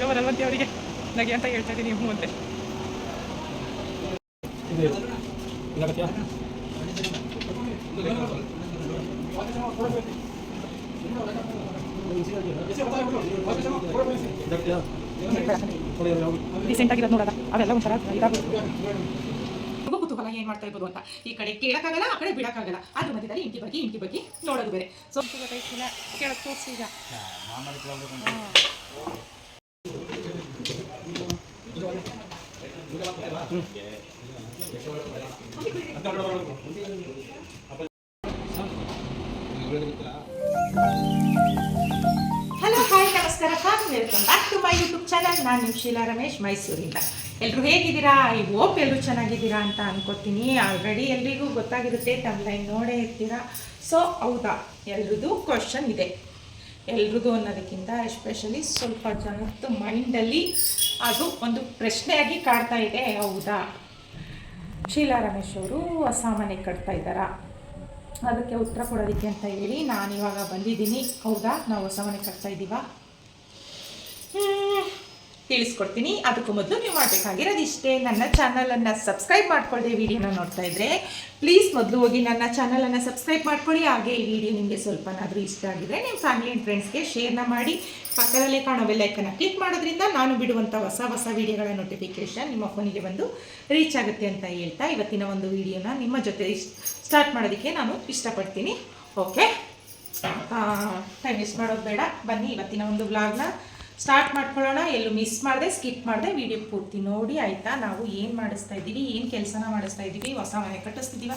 ನಗ ಬರಲ್ವಂತೆ ಅವರಿಗೆ ನಗೆ ಅಂತ ಹೇಳ್ತಾ ಇದ್ದೀನಿ ಹ್ಞೂ ಅಂತೆ. ರೀಸೆಂಟ್ ಆಗಿರೋದು ನೋಡೋದ ಅವೆಲ್ಲ ಒಂಥರ ಇದಾಗುತ್ತೆ ಕುತೂಹಲ ಏನ್ ಮಾಡ್ತಾ ಇರ್ಬೋದು ಅಂತ. ಈ ಕಡೆ ಕೇಳಕ್ಕಾಗಲ್ಲ ಆ ಕಡೆ ಬಿಡಕ್ಕಾಗಲ್ಲ. ಅದ್ರ ಮಧ್ಯದಲ್ಲಿ ಇಂಟಿ ಬಗ್ಗೆ ಇಂಟಿ ಬಗ್ಗೆ ನೋಡೋದು ಬೇರೆ. ಸೊ ಕೇಳಕ್ಕೆ ಕೇಳಕ್ ತೋರಿಸಿ ಈಗ. ಹಲೋ ಹಾಯ್, ನಮಸ್ಕಾರ. Welcome back to my YouTube channel ನಾನು ಶೀಲಾ ರಮೇಶ್, ಮೈಸೂರಿಂದ. ಎಲ್ಲರೂ ಹೇಗಿದ್ದೀರಾ? ಐ ಹೋಪ್ ಎಲ್ಲರೂ ಚೆನ್ನಾಗಿದ್ದೀರಾ ಅಂತ ಅನ್ಕೋತೀನಿ. ಆಲ್ರೆಡಿ ಎಲ್ರಿಗೂ ಗೊತ್ತಾಗಿರುತ್ತೆ ಲೈನ್ ನೋಡೇ ಇರ್ತೀರಾ. ಸೊ ಹೌದಾ? ಎಲ್ರದ್ದು ಕ್ವಶನ್ ಇದೆ. ಎಲ್ರದ್ದು ಅನ್ನೋದಕ್ಕಿಂತ ಎಸ್ಪೆಷಲಿ ಸ್ವಲ್ಪ ಜನದ್ದು ಮೈಂಡಲ್ಲಿ ಅದು ಒಂದು ಪ್ರಶ್ನೆಯಾಗಿ ಕಾಡ್ತಾ ಇದೆ. ಹೌದಾ? ಶೀಲಾ ರಮೇಶ್ ಅವರು ಹೊಸ ಕಟ್ತಾ ಇದ್ದಾರಾ? ಅದಕ್ಕೆ ಉತ್ತರ ಕೊಡೋದಕ್ಕೆ ಅಂತ ಹೇಳಿ ನಾನು ಇವಾಗ ಬಂದಿದ್ದೀನಿ. ಹೌದಾ? ನಾವು ಹೊಸ ಮನೆ ಕಟ್ತಾ ಇದ್ದೀವಾ? ತಿಳಿಸ್ಕೊಡ್ತೀನಿ. ಅದಕ್ಕೂ ಮೊದಲು ನೀವು ಮಾಡಬೇಕಾಗಿರೋದು ಇಷ್ಟೇ. ನನ್ನ ಚಾನಲನ್ನು ಸಬ್ಸ್ಕ್ರೈಬ್ ಮಾಡ್ಕೊಳ್ಳದೆ ವಿಡಿಯೋನ ನೋಡ್ತಾ ಇದ್ರೆ ಪ್ಲೀಸ್ ಮೊದಲು ಹೋಗಿ ನನ್ನ ಚಾನಲನ್ನು ಸಬ್ಸ್ಕ್ರೈಬ್ ಮಾಡ್ಕೊಳ್ಳಿ. ಹಾಗೆ ಈ ವಿಡಿಯೋ ನಿಮಗೆ ಸ್ವಲ್ಪನಾದರೂ ಇಷ್ಟ ಆಗಿದ್ರೆ ನಿಮ್ಮ ಫ್ಯಾಮಿಲಿ ಆ್ಯಂಡ್ ಫ್ರೆಂಡ್ಸ್ಗೆ ಶೇರ್ನ ಮಾಡಿ. ಪಕ್ಕದಲ್ಲೇ ಕಾಣೋ ಬೆಲ್ಲೈಕನ್ನ ಕ್ಲಿಕ್ ಮಾಡೋದ್ರಿಂದ ನಾನು ಬಿಡುವಂಥ ಹೊಸ ಹೊಸ ವಿಡಿಯೋಗಳ ನೋಟಿಫಿಕೇಷನ್ ನಿಮ್ಮ ಫೋನಿಗೆ ಬಂದು ರೀಚ್ ಆಗುತ್ತೆ ಅಂತ ಹೇಳ್ತಾ ಇವತ್ತಿನ ಒಂದು ವಿಡಿಯೋನ ನಿಮ್ಮ ಜೊತೆ ಸ್ಟಾರ್ಟ್ ಮಾಡೋದಕ್ಕೆ ನಾನು ಇಷ್ಟಪಡ್ತೀನಿ. ಓಕೆ ಟೈಮ್ ಮಿಸ್ ಮಾಡೋದು ಬೇಡ. ಬನ್ನಿ ಇವತ್ತಿನ ಒಂದು ವ್ಲಾಗ್ನ ಸ್ಟಾರ್ಟ್ ಮಾಡ್ಕೊಳ್ಳೋಣ. ಎಲ್ಲೂ ಮಿಸ್ ಮಾಡದೆ ಸ್ಕಿಪ್ ಮಾಡದೆ. ವಿಡಿಯೋ ಪೂರ್ತಿ ನೋಡಿ, ಆಯಿತಾ? ನಾವು ಏನು ಮಾಡಿಸ್ತಾ ಇದ್ದೀವಿ, ಏನು ಕೆಲಸನ ಮಾಡಿಸ್ತಾ ಇದ್ದೀವಿ, ಹೊಸ ಮನೆ ಕಟ್ಟಿಸ್ತಿದ್ದೀವ?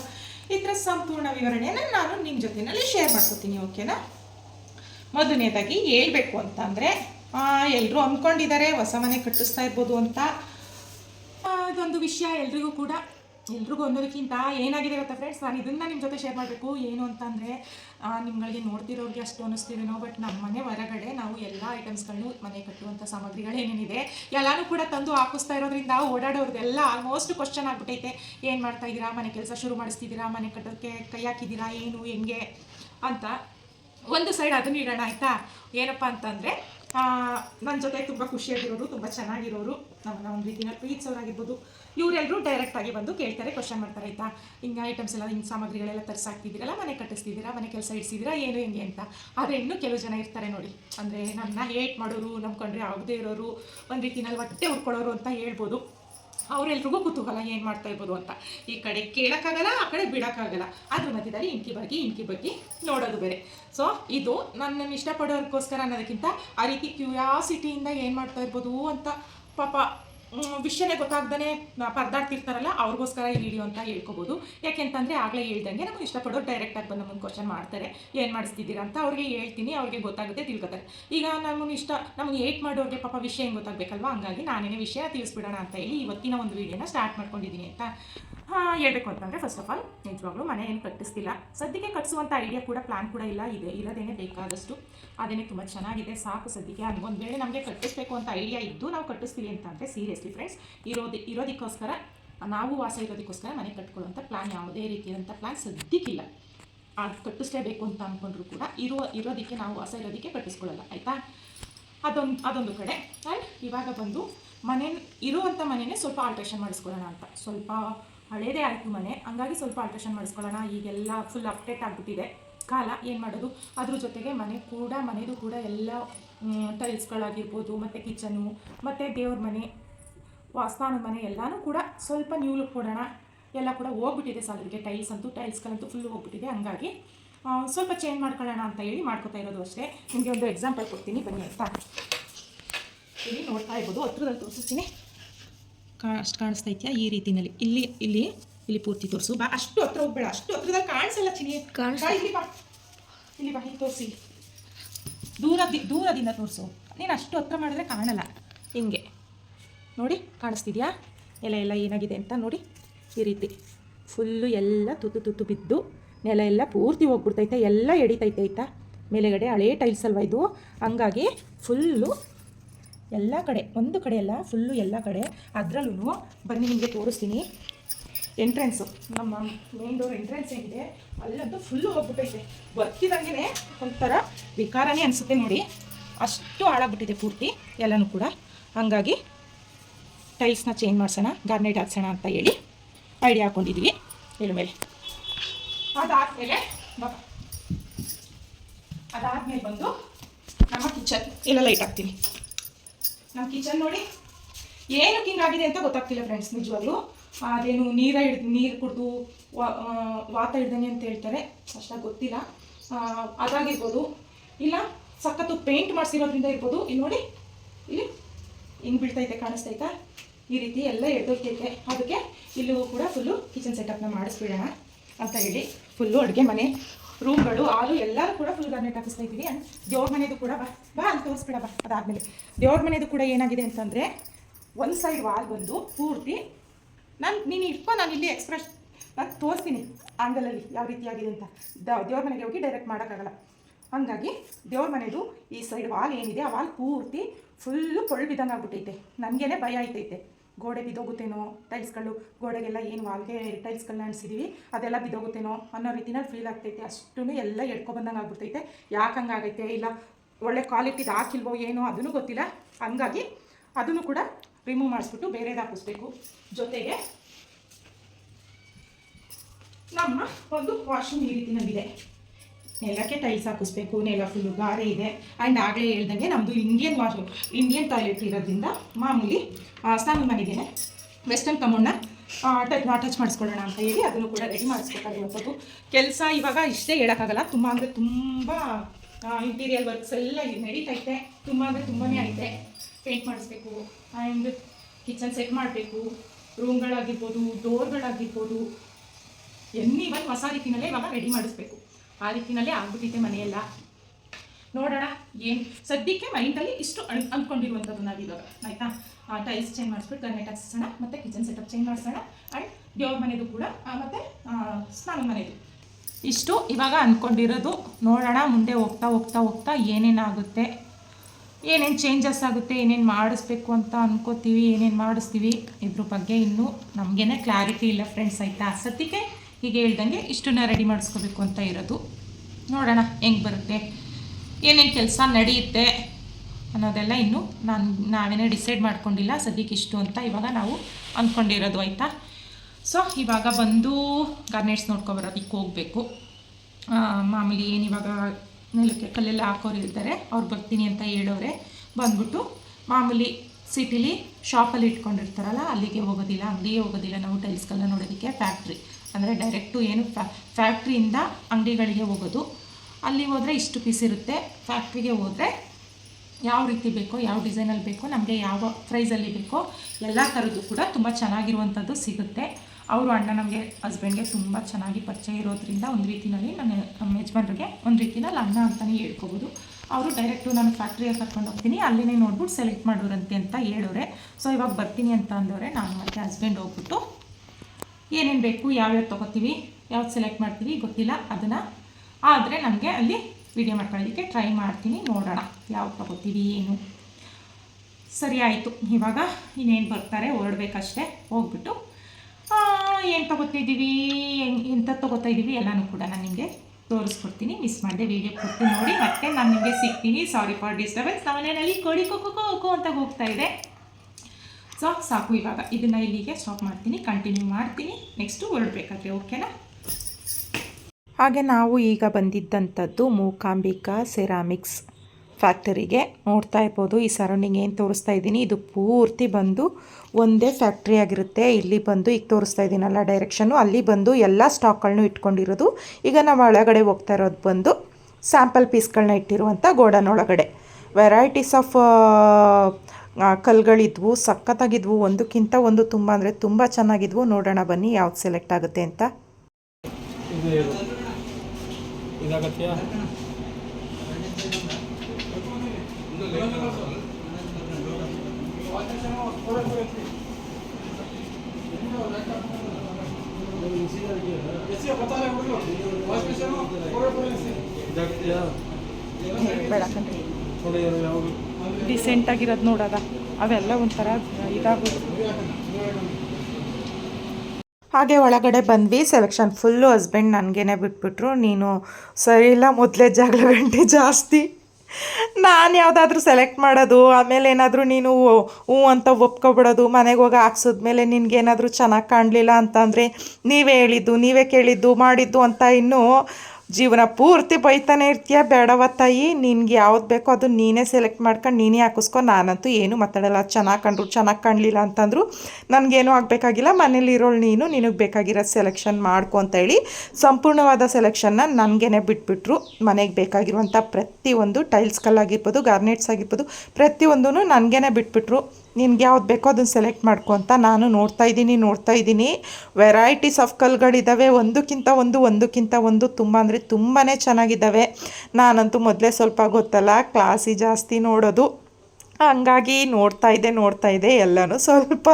ಇದರ ಸಂಪೂರ್ಣ ವಿವರಣೆಯನ್ನು ನಾನು ನಿಮ್ಮ ಜೊತೆಯಲ್ಲಿ ಶೇರ್ ಮಾಡ್ಕೊತೀನಿ ಓಕೆನಾ ಮೊದಲನೇದಾಗಿ ಹೇಳ್ಬೇಕು ಅಂತಂದರೆ ಎಲ್ಲರೂ ಅಂದ್ಕೊಂಡಿದ್ದಾರೆ ಹೊಸ ಮನೆ ಕಟ್ಟಿಸ್ತಾ ಇರ್ಬೋದು ಅಂತ. ಇದೊಂದು ವಿಷಯ ಎಲ್ರಿಗೂ ಕೂಡ ಎಲ್ರಿಗೂ ಅನ್ನೋದಕ್ಕಿಂತ ಏನಾಗಿದೆ ಗೊತ್ತಾ ಫ್ರೆಂಡ್ಸ್ ನಾನು ಇದನ್ನ ನಿಮ್ಮ ಜೊತೆ ಶೇರ್ ಮಾಡಬೇಕು. ಏನು ಅಂತಂದರೆ ನಿಮ್ಗಳಿಗೆ ನೋಡ್ತಿರೋರಿಗೆ ಅಷ್ಟು ಅನ್ನಿಸ್ತೀವೇನೋ ಬಟ್ ನಮ್ಮ ಮನೆ ಹೊರಗಡೆ ನಾವು ಎಲ್ಲ ಐಟಮ್ಸ್ಗಳನ್ನು ಮನೆ ಕಟ್ಟುವಂಥ ಸಾಮಗ್ರಿಗಳು ಏನೇನಿದೆ, ಎಲ್ಲನೂ ಕೂಡ ತಂದು ಹಾಕಿಸ್ತಾ ಇರೋದ್ರಿಂದ ಓಡಾಡೋರ್ದೆಲ್ಲ ಆಲ್ಮೋಸ್ಟ್ ಕ್ವಶನ್ ಆಗಿಬಿಟ್ಟೈತೆ ಏನು ಮಾಡ್ತಾ ಇದ್ದೀರಾ? ಮನೆ ಕೆಲಸ ಶುರು ಮಾಡಿಸ್ತಿದ್ದೀರಾ? ಮನೆ ಕಟ್ಟೋಕ್ಕೆ ಕೈ ಹಾಕಿದ್ದೀರಾ? ಏನು? ಹೆಂಗೆ? ಅಂತ ಒಂದು ಸೈಡ್ ಅದನ್ನ ಇಡೋಣ, ಆಯಿತಾ? ಏನಪ್ಪ ಅಂತಂದರೆ ನನ್ನ ಜೊತೆ ತುಂಬ ಖುಷಿಯಾಗಿರೋರು, ತುಂಬ ಚೆನ್ನಾಗಿರೋರು, ನಮ್ಮನ್ನ ಒಂದು ರೀತಿಯಲ್ಲಿ ಪ್ರೀತಿಸೋರಾಗಿರ್ಬೋದು ಇವರೆಲ್ಲರೂ ಡೈರೆಕ್ಟಾಗಿ ಬಂದು ಕೇಳ್ತಾರೆ ಕ್ವಶನ್ ಮಾಡ್ತಾರೆ, ಆಯಿತಾ? ಹಿಂಗೆ ಐಟಮ್ಸ್ ಎಲ್ಲ, ಹಿಂಗೆ ಸಾಮಗ್ರಿಗಳೆಲ್ಲ ತರಿಸಾಕ್ತಿದ್ದೀರಲ್ಲ ಮನೆ ಕಟ್ಟಿಸ್ತಿದ್ದೀರಾ, ಮನೆ ಕೆಲಸ ಇಡ್ಸಿದ್ದೀರಾ, ಏನು ಹೆಂಗೆ ಅಂತ. ಆದರೆ ಇನ್ನೂ ಕೆಲವು ಜನ ಇರ್ತಾರೆ ನೋಡಿ. ಅಂದರೆ ನನ್ನ ಹೇಟ್ ಮಾಡೋರು, ನಂಬ್ಕೊಂಡ್ರೆ ಆಗದೇ ಇರೋರು, ಒಂದು ರೀತಿನಲ್ಲಿ ಹೊಟ್ಟೆ ಉಟ್ಕೊಳ್ಳೋರು ಅಂತ ಹೇಳ್ಬೋದು. ಅವರೆಲ್ರಿಗೂ ಕುತೂಹಲ ಏನು ಮಾಡ್ತಾ ಇರ್ಬೋದು ಅಂತ. ಈ ಕಡೆ ಕೇಳೋಕ್ಕಾಗಲ್ಲ, ಆ ಕಡೆ ಬಿಡೋಕ್ಕಾಗಲ್ಲ. ಅದ್ರ ಮಧ್ಯದಲ್ಲಿ ಇಂಕಿ ಬಗ್ಗೆ ಇಂಕಿ ಬಗ್ಗೆ ನೋಡೋದು ಬೇರೆ. ಸೊ ಇದು ನನ್ನನ್ನು ನಾನು ಅನ್ನೋದಕ್ಕಿಂತ ಆ ರೀತಿ ಕ್ಯೂರಿಯಾಸಿಟಿಯಿಂದ ಏನು ಮಾಡ್ತಾ ಇರ್ಬೋದು ಅಂತ ಪಾಪ ವಿಷಯನೇ ಗೊತ್ತಾಗ್ದೇ ಪರ್ದಾಡ್ತಿರ್ತಾರಲ್ಲ, ಅವ್ರಿಗೋಸ್ಕರ ಈ ವಿಡಿಯೋ ಅಂತ ಹೇಳ್ಕೊಬೋದು. ಯಾಕೆಂತಂದರೆ ಆಗಲೇ ಹೇಳ್ದಂಗೆ ನಮಗೆ ಇಷ್ಟಪಡೋರು ಡೈರೆಕ್ಟಾಗಿ ಬಂದು ನಮ್ಮನ್ನು ಕ್ವಶನ್ ಮಾಡ್ತಾರೆ. ಏನು ಮಾಡಿಸ್ತಿದ್ದೀರಾ ಅಂತ ಅವ್ರಿಗೆ ಹೇಳ್ತೀನಿ, ಅವ್ರಿಗೆ ಗೊತ್ತಾಗುತ್ತೆ, ತಿಳ್ಕೊತಾರೆ. ಈಗ ನಮ್ಮನ್ನು ಇಷ್ಟ ನಮ್ಮನ್ನು ಏಟ್ ಮಾಡೋರಿಗೆ ಪಾಪ ವಿಷಯ ಹೆಂಗೆ ಗೊತ್ತಾಗಬೇಕಲ್ವಾ? ಹಂಗಾಗಿ ನಾನೇನೇ ವಿಷಯ ತಿಳಿಸ್ಬಿಡೋಣ ಅಂತ ಹೇಳಿ ಇವತ್ತಿನ ಒಂದು ವಿಡಿಯೋನ ಸ್ಟಾರ್ಟ್ ಮಾಡ್ಕೊಂಡಿದ್ದೀನಿ ಅಂತ ಹೇಳ್ಬೇಕು ಅಂತಂದರೆ ಫಸ್ಟ್ ಆಫ್ ಆಲ್ ನಿಜವಾಗ್ಲೂ ಮನೆ ಏನು ಕಟ್ಟಿಸ್ತಿಲ್ಲ. ಸದ್ಯಕ್ಕೆ ಕಟ್ಟಿಸುವಂಥ ಐಡಿಯಾ ಕೂಡ ಪ್ಲಾನ್ ಕೂಡ ಇಲ್ಲ, ಇದೆ. ಇಲ್ಲದೇನೆ ಬೇಕಾದಷ್ಟು ಅದೇನೆ ತುಂಬ ಚೆನ್ನಾಗಿದೆ. ಸಾಕು ಸದ್ಯಕ್ಕೆ ಒಂದು ವೇಳೆ ನಮಗೆ ಕಟ್ಟಿಸ್ಬೇಕು ಅಂತ ಐಡಿಯಾ ಇದ್ದು ನಾವು ಕಟ್ಟಿಸ್ತೀವಿ ಅಂತ ಸೀರಿಯಸ್ಲಿ ಫ್ರೆಂಡ್ಸ್ ಇರೋದಿ, ಇರೋದಕ್ಕೋಸ್ಕರ, ನಾವು ವಾಸ ಇರೋದಕ್ಕೋಸ್ಕರ ಮನೆ ಕಟ್ಕೊಳ್ಳುವಂಥ ಪ್ಲಾನ್ ಯಾವುದೇ ರೀತಿಯಾದಂಥ ಪ್ಲಾನ್ ಸದ್ಯಕ್ಕಿಲ್ಲ. ಅದು ಕಟ್ಟಿಸ್ಲೇಬೇಕು ಅಂತ ಅಂದ್ಕೊಂಡ್ರು ಕೂಡ ಇರುವ, ಇರೋದಕ್ಕೆ ನಾವು ವಾಸ ಇರೋದಕ್ಕೆ ಕಟ್ಟಿಸ್ಕೊಳ್ಳಲ್ಲ, ಆಯಿತಾ? ಅದೊಂದು ಅದೊಂದು ಕಡೆ. ಆ್ಯಂಡ್ ಇವಾಗ ಬಂದು ಮನೆ ಇರುವಂಥ ಮನೆಯೇ ಸ್ವಲ್ಪ ಆಲ್ಟ್ರೇಷನ್ ಮಾಡಿಸ್ಕೊಳ್ಳೋಣ ಅಂತ. ಸ್ವಲ್ಪ ಹಳೇದೇ ಆಯಿತು ಮನೆ. ಹಂಗಾಗಿ ಸ್ವಲ್ಪ ಆಲ್ಟ್ರೇಷನ್ ಮಾಡಿಸ್ಕೊಳ್ಳೋಣ. ಈಗೆಲ್ಲ ಫುಲ್ ಅಪ್ಡೇಟ್ ಆಗಿಬಿಟ್ಟಿದೆ. ಕಾಲ ಏನು ಮಾಡೋದು? ಅದ್ರ ಜೊತೆಗೆ ಮನೆ ಕೂಡ, ಮನೆದು ಕೂಡ ಎಲ್ಲ ಟೈಲ್ಸ್ಗಳಾಗಿರ್ಬೋದು ಮತ್ತು ಕಿಚನು ಮತ್ತು ದೇವ್ರ ಮನೆ ವಾಸ್ತಾನದ ಮನೆ ಎಲ್ಲನೂ ಕೂಡ ಸ್ವಲ್ಪ ನ್ಯೂ ಲುಕ್ ಕೊಡೋಣ. ಎಲ್ಲ ಕೂಡ ಹೋಗ್ಬಿಟ್ಟಿದೆ ಸಾಲರಿಗೆ ಟೈಲ್ಸ್ ಅಂತೂ. ಟೈಲ್ಸ್ಗಳಂತೂ ಫುಲ್ ಹೋಗ್ಬಿಟ್ಟಿದೆ. ಹಂಗಾಗಿ ಸ್ವಲ್ಪ ಚೇಂಜ್ ಮಾಡ್ಕೊಳ್ಳೋಣ ಅಂತ ಹೇಳಿ ಮಾಡ್ಕೊತಾ ಇರೋದು ಅಷ್ಟೇ. ನಿಮಗೆ ಒಂದು ಎಕ್ಸಾಂಪಲ್ ಕೊಡ್ತೀನಿ. ಬನ್ನಿ ಆಯಿತಾ? ಇಲ್ಲಿ ನೋಡ್ತಾ ಇರ್ಬೋದು. ಹತ್ರದಲ್ಲಿ ತೋರಿಸ್ತೀನಿ. ಅಷ್ಟು ಕಾಣಿಸ್ತಾ ಇದೆಯಾ ಈ ರೀತಿನಲ್ಲಿ. ಇಲ್ಲಿ ಇಲ್ಲಿ ಇಲ್ಲಿ ಪೂರ್ತಿ ತೋರಿಸು. ಬಾ ಅಷ್ಟು ಹತ್ರ ಹೋಗ್ಬೇಡ ಅಷ್ಟು ಹತ್ರದಲ್ಲಿ ಕಾಣಿಸಲ್ಲ ಚಿನಿ ಇಲ್ಲಿ ಬಾ. ಇಲ್ಲಿ ಬಾ ಇಲ್ಲಿ ತೋರಿಸಿ. ದೂರ ದೂರದಿಂದ ತೋರಿಸು. ನೀನು ಅಷ್ಟು ಹತ್ರ ಮಾಡಿದ್ರೆ ಕಾಣಲ್ಲ. ಹಿಂಗೆ. ನೋಡಿ ಕಾಣಿಸ್ತಿದ್ಯಾ? ಎಲ್ಲ ಎಲ್ಲ ಏನಾಗಿದೆ ಅಂತ ನೋಡಿ. ಈ ರೀತಿ. ಫುಲ್ಲು ಎಲ್ಲ ತುತ್ತು ತುತ್ತು ಬಿದ್ದು ನೆಲ ಎಲ್ಲ ಪೂರ್ತಿ ಹೋಗ್ಬಿಡ್ತೈತೆ. ಎಲ್ಲ ಎಡಿತೈತೆ ಆಯ್ತಾ? ಮೇಲೆಗಡೆ ಹಳೇ ಟೈಲ್ಸ್ ಅಲ್ವಾ ಇದು? ಹಂಗಾಗಿ ಫುಲ್ಲು ಎಲ್ಲ ಕಡೆ, ಒಂದು ಕಡೆ ಅಲ್ಲ ಫುಲ್ಲು ಎಲ್ಲ ಕಡೆ. ಅದರಲ್ಲೂ ಬನ್ನಿ ನಿಮಗೆ ತೋರಿಸ್ತೀನಿ. ಎಂಟ್ರೆನ್ಸು ನಮ್ಮ ಮೇನ್ ಡೋರ್ ಎಂಟ್ರೆನ್ಸ್ ಏನಿದೆ ಅಲ್ಲಂತೂ ಫುಲ್ಲು ಹೋಗ್ಬಿಟ್ಟೈತೆ. ಬರ್ತಿದಂಗೆ ಒಂಥರ ವಿಕಾರನೇ ಅನಿಸುತ್ತೆ ನೋಡಿ. ಅಷ್ಟು ಹಾಳಾಗ್ಬಿಟ್ಟಿದೆ ಪೂರ್ತಿ, ಎಲ್ಲನೂ ಕೂಡ. ಹಾಗಾಗಿ ಟೈಲ್ಸ್ನ ಚೇಂಜ್ ಮಾಡ್ಸೋಣ ಗಾರ್ನೆಟ್ ಹಾಕ್ಸೋಣ ಅಂತ ಹೇಳಿ ಐಡಿಯಾ ಹಾಕ್ಕೊಂಡಿದ್ವಿ ಹೇಳು ಮೇಲೆ. ಅದಾದಮೇಲೆ ಅದಾದಮೇಲೆ ಬಂದು ನಮ್ಮ ಕಿಚನ್ ಎಲ್ಲ ಲೈಟ್ ಹಾಕ್ತೀನಿ. ನಮ್ಮ ಕಿಚನ್ ನೋಡಿ. ಏನಕ್ಕೆ ಆಗಿದೆ ಅಂತ ಗೊತ್ತಾಗ್ತಿಲ್ಲ ಫ್ರೆಂಡ್ಸ್ ನಿಜವಾಗ್ಲೂ. ಅದೇನು ನೀರ ನೀರು ಕುಡಿದು ವಾತ ಹಿಡ್ದಂಗೆ ಅಂತ ಹೇಳ್ತಾರೆ. ಅಷ್ಟಾಗಿ ಗೊತ್ತಿಲ್ಲ. ಅದಾಗಿರ್ಬೋದು. ಇಲ್ಲ, ಸಖತ್ತು ಪೇಂಟ್ ಮಾಡಿಸಿರೋದ್ರಿಂದ ಇರ್ಬೋದು. ಇಲ್ಲಿ ನೋಡಿ. ಇಲ್ಲಿ ಹಿಂಗೆ ಬೀಳ್ತೈತೆ ಕಾಣಿಸ್ತೈತಾ ಈ ರೀತಿ ಎಲ್ಲ ಎಡ್ದೋಗ್ತೈತೆ ಅದಕ್ಕೆ ಇಲ್ಲೂ ಕೂಡ ಫುಲ್ಲು ಕಿಚನ್ ಸೆಟಪ್ನ ಮಾಡಿಸ್ಬಿಡೋಣ ಅಂತ ಹೇಳಿ. ಫುಲ್ಲು ಅಡುಗೆ ಮನೆ. ರೂಮ್ಗಳು ಹಾಲು ಎಲ್ಲರೂ ಕೂಡ ಫುಲ್ ಗಾರ್ನೆಟ್ ಹಾಕಿಸ್ತಾ ಇದ್ದೀವಿ. ಅಂಡ್ ದೇವ್ರ ಮನೆದು ಕೂಡ ಬಾ ಬಾ ಅಂತ ತೋರಿಸ್ಬೇಡ, ಬಾ, ಅದಾದಮೇಲೆ. ದೇವ್ರ ಮನೆದು ಕೂಡ ಏನಾಗಿದೆ ಅಂತಂದರೆ, ಒಂದು ಸೈಡ್ ವಾಲ್ ಬಂದು ಪೂರ್ತಿ ನಾನು, ನೀನು ಇಟ್ಕೊ, ನಾನು ಇಲ್ಲಿ ಎಕ್ಸ್ಪ್ರೆಸ್ ನಾನು ತೋರಿಸ್ತೀನಿ ಆಂಗಲಲ್ಲಿ ಯಾವ ರೀತಿ ಆಗಿದೆ ಅಂತ. ದೇವ್ರ ಮನೆಗೆ ಹೋಗಿ ಡೈರೆಕ್ಟ್ ಮಾಡೋಕ್ಕಾಗಲ್ಲ. ಹಾಗಾಗಿ ದೇವ್ರ ಮನೆದು ಈ ಸೈಡ್ ವಾಲ್ ಏನಿದೆ, ಆ ವಾಲ್ ಪೂರ್ತಿ ಫುಲ್ಲು ಬಿದ್ದಂಗೆ ಆಗ್ಬಿಟ್ಟೈತೆ ನನಗೇನೆ ಭಯ ಆಯ್ತೈತೆ. ಗೋಡೆ ಬಿದ್ದೋಗುತ್ತೇನೋ ಟೈಲ್ಸ್ಗಳು ಗೋಡೆಗೆಲ್ಲ ಏನು ವಾಲ್ಗೆ ಟೈಲ್ಸ್ಗಳನ್ನ ಅಂಟಿಸಿದೀವಿ, ಅದೆಲ್ಲ ಬಿದ್ದೋಗುತ್ತೇನೋ ಅನ್ನೋ ರೀತಿನ ಫೀಲ್ ಆಗ್ತೈತೆ. ಅಷ್ಟು ಎಲ್ಲ ಎಡ್ಕೊಬಂದಂಗೆ ಆಗ್ಬಿಡ್ತೈತೆ. ಯಾಕೆ ಹಂಗಾಗೈತೆ ಇಲ್ಲ ಒಳ್ಳೆ ಕ್ವಾಲಿಟಿದು ಹಾಕಿಲ್ವೋ ಏನೋ ಅದನ್ನು ಗೊತ್ತಿಲ್ಲ. ಹಂಗಾಗಿ ಅದನ್ನು ಕೂಡ ರಿಮೂವ್ ಮಾಡಿಸ್ಬಿಟ್ಟು ಬೇರೆದು ಹಾಕಿಸ್ಬೇಕು. ಜೊತೆಗೆ ನಮ್ಮ ಒಂದು ವಾಷಿಂಗ್ ಈ ರೀತಿನಲ್ಲಿದೆ ನೆಲಕ್ಕೆ ಟೈಲ್ಸ್ ಹಾಕಿಸ್ಬೇಕು, ನೆಲ ಫುಲ್ಲು ಗಾರೆ ಇದೆ. ಆ್ಯಂಡ್ ಆಗಲೇ ಹೇಳ್ದಂಗೆ ನಮ್ಮದು ಇಂಡಿಯನ್ ವಾಶ್ ಇಂಡಿಯನ್ ಟಾಯ್ಲೆಟ್ ಇರೋದ್ರಿಂದ ಮಾಮೂಲಿ ಸ್ನಾನ ಮನೆಗೆ ವೆಸ್ಟರ್ನ್ ಕಮೋಡ್ನ ಟಚ್ ಮಾಡಿಸ್ಕೊಳ್ಳೋಣ ಅಂತ ಹೇಳಿ ಅದನ್ನು ಕೂಡ ರೆಡಿ ಮಾಡಿಸ್ಬೇಕಾಗಿರುವಂಥದ್ದು. ಕೆಲಸ ಇವಾಗ ಇಷ್ಟೇ ಹೇಳೋಕ್ಕಾಗಲ್ಲ. ತುಂಬ ಅಂದರೆ ತುಂಬ ಇಂಟೀರಿಯರ್ ವರ್ಕ್ಸ್ ಎಲ್ಲ ನಡೀತೈತೆ ತುಂಬ ಅಂದರೆ ತುಂಬಾ ಐತೆ. ಪೇಂಟ್ ಮಾಡಿಸ್ಬೇಕು ಆ್ಯಂಡ್ ಕಿಚನ್ ಸೆಟ್ ಮಾಡಬೇಕು. ರೂಮ್ಗಳಾಗಿರ್ಬೋದು ಡೋರ್ಗಳಾಗಿರ್ಬೋದು ಎನ್ನಿ ಬಂದು ಹೊಸ ರೀತಿನಲ್ಲೇ ಇವಾಗ ರೆಡಿ ಮಾಡಿಸ್ಬೇಕು. ಆ ರೀತಿನಲ್ಲೇ ಆಗ್ಬಿಟ್ಟಿದೆ ಮನೆಯೆಲ್ಲ. ನೋಡೋಣ ಏನು ಸದ್ಯಕ್ಕೆ ಮೈಂಡಲ್ಲಿ ಇಷ್ಟು ಅನ್ ಅಂದ್ಕೊಂಡಿರುವಂಥದ್ದು ನಾವಿವಾಗ ಆಯಿತಾ? ಟೈಲ್ಸ್ ಚೇಂಜ್ ಮಾಡಿಸ್ಬಿಟ್ಟು ಗರ್ನೆಟ್ ಹಾಕ್ಸೋಣ ಮತ್ತು ಕಿಚನ್ ಸೆಟಪ್ ಚೇಂಜ್ ಮಾಡಿಸೋಣ ಆ್ಯಂಡ್ ದೇವ್ರ ಮನೆದು ಕೂಡ ಮತ್ತು ಸ್ನಾನ ಮನೆದು. ಇಷ್ಟು ಇವಾಗ ಅಂದ್ಕೊಂಡಿರೋದು ನೋಡೋಣ ಮುಂದೆ ಹೋಗ್ತಾ ಹೋಗ್ತಾ ಹೋಗ್ತಾ ಏನೇನಾಗುತ್ತೆ ಏನೇನು ಚೇಂಜಸ್ ಆಗುತ್ತೆ, ಏನೇನು ಮಾಡಿಸ್ಬೇಕು ಅಂತ ಅನ್ಕೋತೀವಿ, ಏನೇನು ಮಾಡಿಸ್ತೀವಿ ಇದ್ರ ಬಗ್ಗೆ ಇನ್ನೂ ನಮಗೇನೆ ಕ್ಲಾರಿಟಿ ಇಲ್ಲ ಫ್ರೆಂಡ್ಸ್ ಆಯಿತಾ? ಸದ್ಯಕ್ಕೆ ಹೀಗೆ ಹೇಳ್ದಂಗೆ ಇಷ್ಟನ್ನ ರೆಡಿ ಮಾಡಿಸ್ಕೋಬೇಕು ಅಂತ ಇರೋದು. ನೋಡೋಣ ಹೆಂಗೆ ಬರುತ್ತೆ, ಏನೇನು ಕೆಲಸ ನಡೆಯುತ್ತೆ ಅನ್ನೋದೆಲ್ಲ ಇನ್ನೂ ನಾನು ನಾವೇನೇ ಡಿಸೈಡ್ ಮಾಡ್ಕೊಂಡಿಲ್ಲ ಸದ್ಯಕ್ಕೆ ಇಷ್ಟು ಅಂತ ಇವಾಗ ನಾವು ಅಂದ್ಕೊಂಡಿರೋದು ಆಯಿತಾ? ಸೊ ಇವಾಗ ಬಂದು ಗಾರ್ನೆಟ್ಸ್ ನೋಡ್ಕೊಬರೋದಕ್ಕೆ ಹೋಗಬೇಕು. ಮಾಮೂಲಿ ಏನು ಇವಾಗ ನೆಲಕ್ಕೆ ಕಲ್ಲೆಲ್ಲ ಹಾಕೋರು ಇರ್ತಾರೆ ಅವ್ರು ಬರ್ತೀನಿ ಅಂತ ಹೇಳೋರೆ. ಬಂದ್ಬಿಟ್ಟು ಮಾಮೂಲಿ ಸಿಟಿಲಿ ಶಾಪಲ್ಲಿ ಇಟ್ಕೊಂಡಿರ್ತಾರಲ್ಲ, ಅಲ್ಲಿಗೆ ಹೋಗೋದಿಲ್ಲ, ಅಂಗಡಿಗೆ ಹೋಗೋದಿಲ್ಲ, ನಾವು ಟೈಲ್ಸ್ಗಳನ್ನ ನೋಡೋದಕ್ಕೆ ಫ್ಯಾಕ್ಟ್ರಿ ಅಂದರೆ ಡೈರೆಕ್ಟು ಏನು ಫ್ಯಾ ಫ್ಯಾಕ್ಟ್ರಿಯಿಂದ ಅಂಗಡಿಗಳಿಗೆ ಹೋಗೋದು. ಅಲ್ಲಿ ಹೋದರೆ ಇಷ್ಟು ಪೀಸ್ ಇರುತ್ತೆ. ಫ್ಯಾಕ್ಟ್ರಿಗೆ ಹೋದರೆ ಯಾವ ರೀತಿ ಬೇಕೋ, ಯಾವ ಡಿಸೈನಲ್ಲಿ ಬೇಕೋ, ನಮಗೆ ಯಾವ ಪ್ರೈಸಲ್ಲಿ ಬೇಕೋ, ಎಲ್ಲ ಥರದ್ದು ಕೂಡ ತುಂಬ ಚೆನ್ನಾಗಿರುವಂಥದ್ದು ಸಿಗುತ್ತೆ. ಅವರು ಅಣ್ಣ ನಮಗೆ ಹಸ್ಬೆಂಡ್ಗೆ ತುಂಬ ಚೆನ್ನಾಗಿ ಪರಿಚಯ ಇರೋದ್ರಿಂದ ಒಂದು ರೀತಿಯಲ್ಲಿ ನನ್ನ ನಮ್ಮ ಯಜಮಾನ್ರಿಗೆ ಒಂದು ರೀತಿಯಲ್ಲಿ ಅಣ್ಣ ಅಂತಲೇ ಹೇಳ್ಕೊಬೋದು. ಅವರು ಡೈರೆಕ್ಟು ನಾನು ಫ್ಯಾಕ್ಟ್ರಿಗೆ ಕರ್ಕೊಂಡು ಹೋಗ್ತೀನಿ. ಅಲ್ಲಿನೇ ನೋಡ್ಬಿಟ್ಟು ಸೆಲೆಕ್ಟ್ ಮಾಡೋರಂತೆ ಅಂತ ಹೇಳೋರೆ. ಸೊ ಇವಾಗ ಬರ್ತೀನಿ ಅಂತ ಅಂದವ್ರೆ, ನಾನು ಮತ್ತು ಹಸ್ಬೆಂಡ್ ಹೋಗ್ಬಿಟ್ಟು ಏನೇನು ಬೇಕು ಯಾವ್ಯಾವ್ದು ತೊಗೋತೀವಿ, ಯಾವ್ದು ಸೆಲೆಕ್ಟ್ ಮಾಡ್ತೀವಿ ಗೊತ್ತಿಲ್ಲ ಅದನ್ನು. ಆದರೆ ನನಗೆ ಅಲ್ಲಿ ವಿಡಿಯೋ ಮಾಡ್ಕೊಳ್ಳೋದಕ್ಕೆ ಟ್ರೈ ಮಾಡ್ತೀನಿ, ನೋಡೋಣ ಯಾವ್ದು ತೊಗೋತೀವಿ, ಏನು. ಸರಿ ಆಯಿತು. ಇವಾಗ ಇನ್ನೇನು ಬರ್ತಾರೆ ಹೊರಡ್ಬೇಕಷ್ಟೇ, ಹೋಗ್ಬಿಟ್ಟು ಏನು ತೊಗೋತಿದ್ದೀವಿ ಹೆಂಗೆ ತೊಗೋತಾ ಇದ್ದೀವಿ ಎಲ್ಲನೂ ಕೂಡ ನಾನು ನಿಮಗೆ. ತೋರಿಸ್ಕೊಡ್ತೀನಿ. ಮಿಸ್ ಮಾಡಿದೆ ವೀಡಿಯೋ ಕೊಟ್ಟು ನೋಡಿ. ಮತ್ತೆ ನಾನು ನಿಮಗೆ ಸಿಗ್ತೀನಿ. ಸಾರಿ ಫಾರ್ ಡಿಸ್ಟರ್ಬೆನ್ಸ್ ನಮ್ಮ ಮನೆಯಲ್ಲಿ ಕೋಡಿ ಕೊಕ್ಕೋ ಕೋಕೋ ಅಂತ ಹೋಗ್ತಾ ಇದೆ. ಸೊ ಸಾಕು ಇವಾಗ. ಇದನ್ನು ಇಲ್ಲಿಗೆ ಸ್ಟಾಪ್ ಮಾಡ್ತೀನಿ. ಕಂಟಿನ್ಯೂ ಮಾಡ್ತೀನಿ. ನೆಕ್ಸ್ಟು ಹೊರಡ್ಬೇಕಾದ್ರೆ ಓಕೆನಾ ಹಾಗೆ ನಾವು ಈಗ ಬಂದಿದ್ದಂಥದ್ದು ಮೂಕಾಂಬಿಕಾ ಸೆರಾಮಿಕ್ಸ್ ಫ್ಯಾಕ್ಟರಿಗೆ ನೋಡ್ತಾ ಇರ್ಬೋದು. ಈ ಸರೌಂಡಿಂಗ್ ಏನು ತೋರಿಸ್ತಾ ಇದ್ದೀನಿ? ಇದು ಪೂರ್ತಿ ಬಂದು ಒಂದೇ ಫ್ಯಾಕ್ಟ್ರಿ ಆಗಿರುತ್ತೆ. ಇಲ್ಲಿ ಬಂದು ಈಗ ತೋರಿಸ್ತಾ ಇದ್ದೀನಲ್ಲ ಡೈರೆಕ್ಷನು ಅಲ್ಲಿ ಬಂದು ಎಲ್ಲ ಸ್ಟಾಕ್ಗಳನ್ನೂ ಇಟ್ಕೊಂಡಿರೋದು. ಈಗ ನಾವು ಒಳಗಡೆ ಹೋಗ್ತಾ ಇರೋದು ಬಂದು ಸ್ಯಾಂಪಲ್ ಪೀಸ್ಗಳನ್ನ ಇಟ್ಟಿರುವಂಥ ಗೋಡನ್ ಒಳಗಡೆ. ವೆರೈಟೀಸ್ ಆಫ್ ಕಲ್ಗಳಿದ್ವು ಸಖತ್ತಾಗಿದ್ವು. ಒಂದಕ್ಕಿಂತ ಒಂದು ತುಂಬ ಅಂದರೆ ತುಂಬ ಚೆನ್ನಾಗಿದ್ವು. ನೋಡೋಣ ಬನ್ನಿ ಯಾವ್ದು ಸೆಲೆಕ್ಟ್ ಆಗುತ್ತೆ ಅಂತ ಇದು ಇದು ಇದಾಗತ್ತೆಯಾ ಇದಾಗತ್ತೆಯಾ ಬೇಡ ಕಣ್ರಿ. ಯಾವುದು ಡಿಸೆಂಟಾಗಿರೋದು ನೋಡೋದ. ಅವೆಲ್ಲ ಒಂಥರ ಇದಾಗುತ್ತೆ ಹಾಗೆ ಒಳಗಡೆ ಬಂದ್ವಿ. ಸೆಲೆಕ್ಷನ್ ಫುಲ್ಲು ಹಸ್ಬೆಂಡ್ ನನಗೇನೆ ಬಿಟ್ಬಿಟ್ರು. ನೀನು ಸರಿ ಇಲ್ಲ ಮೊದಲೇ ಜಗಳ ಗಂಟೆ ಜಾಸ್ತಿ. ನಾನು ಯಾವುದಾದ್ರೂ ಸೆಲೆಕ್ಟ್ ಮಾಡೋದು, ಆಮೇಲೆ ಏನಾದರೂ ನೀನು ಹ್ಞೂ ಅಂತ ಒಪ್ಕೊಬಿಡೋದು, ಮನೆಗೆ ಹೋಗಿ ಹಾಕ್ಸಿದ್ಮೇಲೆ ನಿನಗೇನಾದರೂ ಚೆನ್ನಾಗಿ ಕಾಣಲಿಲ್ಲ ಅಂತಂದರೆ ನೀವೇ ಹೇಳಿದ್ದು, ನೀವೇ ಕೇಳಿದ್ದು, ಮಾಡಿದ್ದು ಅಂತ ಇನ್ನೂ ಜೀವನ ಪೂರ್ತಿ ಬೈತಾನೆ ಇರ್ತೀಯ? ಬೇಡವ ತಾಯಿ, ನಿನಗೆ ಯಾವ್ದು ಬೇಕೋ ಅದು ನೀನೇ ಸೆಲೆಕ್ಟ್ ಮಾಡ್ಕೊಂಡು ನೀನೇ ಹಾಕಿಸ್ಕೊ. ನಾನಂತೂ ಏನು ಮಾತಾಡಲ್ಲ. ಚೆನ್ನಾಗಿ ಕಂಡ್ರು, ಚೆನ್ನಾಗಿ ಕಾಣಲಿಲ್ಲ ಅಂತಂದ್ರು ನನಗೇನು ಆಗಬೇಕಾಗಿಲ್ಲ. ಮನೇಲಿರೋಳು ನೀನು, ನಿನಗೆ ಬೇಕಾಗಿರೋ ಸೆಲೆಕ್ಷನ್ ಮಾಡ್ಕೊ ಅಂತ ಹೇಳಿ ಸಂಪೂರ್ಣವಾದ ಸೆಲೆಕ್ಷನ್ನ ನನಗೇನೆ ಬಿಟ್ಬಿಟ್ರು. ಮನೆಗೆ ಬೇಕಾಗಿರುವಂಥ ಪ್ರತಿಯೊಂದು ಟೈಲ್ಸ್ ಕಲ್ಲಾಗಿರ್ಬೋದು ಗಾರ್ನೆಟ್ಸ್ ಆಗಿರ್ಬೋದು ಪ್ರತಿಯೊಂದೂ ನನಗೇನೆ ಬಿಟ್ಬಿಟ್ರು. ನಿನ್ಗೆ ಯಾವ್ದು ಬೇಕೋ ಅದನ್ನು ಸೆಲೆಕ್ಟ್ ಮಾಡ್ಕೊ ಅಂತ ನಾನು ನೋಡ್ತಾ ಇದ್ದೀನಿ ನೋಡ್ತಾ ಇದ್ದೀನಿ. ವೆರೈಟೀಸ್ ಆಫ್ ಕಲ್ಗಳಿದ್ದಾವೆ ಒಂದಕ್ಕಿಂತ ಒಂದು ಒಂದಕ್ಕಿಂತ ಒಂದು ತುಂಬ ಅಂದರೆ ತುಂಬಾ ಚೆನ್ನಾಗಿದ್ದಾವೆ ನಾನಂತೂ ಮೊದಲೇ ಸ್ವಲ್ಪ ಗೊತ್ತಲ್ಲ ಕ್ಲಾಸಿ ಜಾಸ್ತಿ ನೋಡೋದು. ಹಂಗಾಗಿ ನೋಡ್ತಾ ಇದ್ದೆ ನೋಡ್ತಾ ಇದ್ದೆ ಎಲ್ಲನೂ. ಸ್ವಲ್ಪ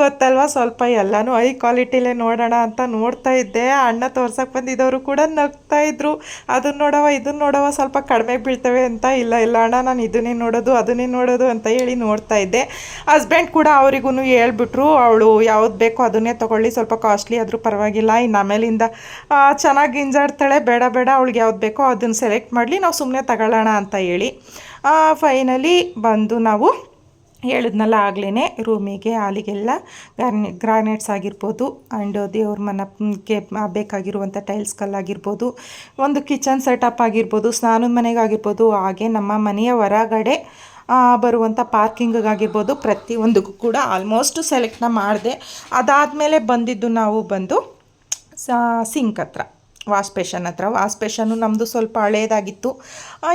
ಗೊತ್ತಲ್ವ, ಸ್ವಲ್ಪ ಎಲ್ಲನೂ ಹೈ ಕ್ವಾಲಿಟಿಲೇ ನೋಡೋಣ ಅಂತ ನೋಡ್ತಾ ಇದ್ದೆ. ಅಣ್ಣ ತೋರ್ಸಕ್ಕೆ ಬಂದಿದ್ದವರು ಕೂಡ ನಗ್ತಾ ಇದ್ರು. ಅದನ್ನ ನೋಡವ ಇದನ್ನ ನೋಡವ ಸ್ವಲ್ಪ ಕಡಿಮೆ ಬೀಳ್ತವೆ ಅಂತ. ಇಲ್ಲ ಇಲ್ಲ ಅಣ್ಣ, ನಾನು ಇದನ್ನೇ ನೋಡೋದು, ಅದನ್ನೇ ನೋಡೋದು ಅಂತ ಹೇಳಿ ನೋಡ್ತಾ ಇದ್ದೆ. ಹಸ್ಬೆಂಡ್ ಕೂಡ ಅವರಿಗೂ ಹೇಳ್ಬಿಟ್ರು, ಅವಳು ಯಾವ್ದು ಬೇಕೋ ಅದನ್ನೇ ತೊಗೊಳ್ಳಿ, ಸ್ವಲ್ಪ ಕಾಸ್ಟ್ಲಿ ಆದರೂ ಪರವಾಗಿಲ್ಲ ಇನ್ನು ಆಮೇಲಿಂದ ಚೆನ್ನಾಗಿ ಗಿಂಜಾಡ್ತಾಳೆ, ಬೇಡ ಬೇಡ, ಅವಳಿಗೆ ಯಾವ್ದು ಬೇಕೋ ಅದನ್ನು ಸೆಲೆಕ್ಟ್ ಮಾಡಲಿ, ನಾವು ಸುಮ್ಮನೆ ತಗೊಳ್ಳೋಣ ಅಂತ ಹೇಳಿ. ಫೈನಲಿ ಬಂದು ನಾವು ಹೇಳಿದ್ನಲ್ಲ ಆಗಲೇ ರೂಮಿಗೆ ಹಾಲಿಗೆಲ್ಲ ಗ್ರಾನೆ, ಗ್ರಾನೈಟ್ಸ್ ಆಗಿರ್ಬೋದು ಆ್ಯಂಡ್ ದೇವ್ರ ಮನಕ್ಕೆ ಬೇಕಾಗಿರುವಂಥ ಟೈಲ್ಸ್ ಕಲ್ಲಾಗಿರ್ಬೋದು ಒಂದು ಕಿಚನ್ ಸೆಟಪ್ ಆಗಿರ್ಬೋದು, ಸ್ನಾನದ ಮನೆಗಾಗಿರ್ಬೋದು, ಹಾಗೆ ನಮ್ಮ ಮನೆಯ ಹೊರಗಡೆ ಬರುವಂಥ ಪಾರ್ಕಿಂಗಿಗಾಗಿರ್ಬೋದು ಪ್ರತಿಯೊಂದಕ್ಕೂ ಕೂಡ ಆಲ್ಮೋಸ್ಟ್ ಸೆಲೆಕ್ಟ್ನ ಮಾಡಿದೆ. ಅದಾದಮೇಲೆ ಬಂದಿದ್ದು ನಾವು ಬಂದು ಸಿಂಕ್ ಹತ್ರ. ವಾಶ್ ಪೇಷನ್ ಹತ್ರ. ವಾಶ್ ಪೇಷನು ನಮ್ಮದು ಸ್ವಲ್ಪ ಹಳೇದಾಗಿತ್ತು.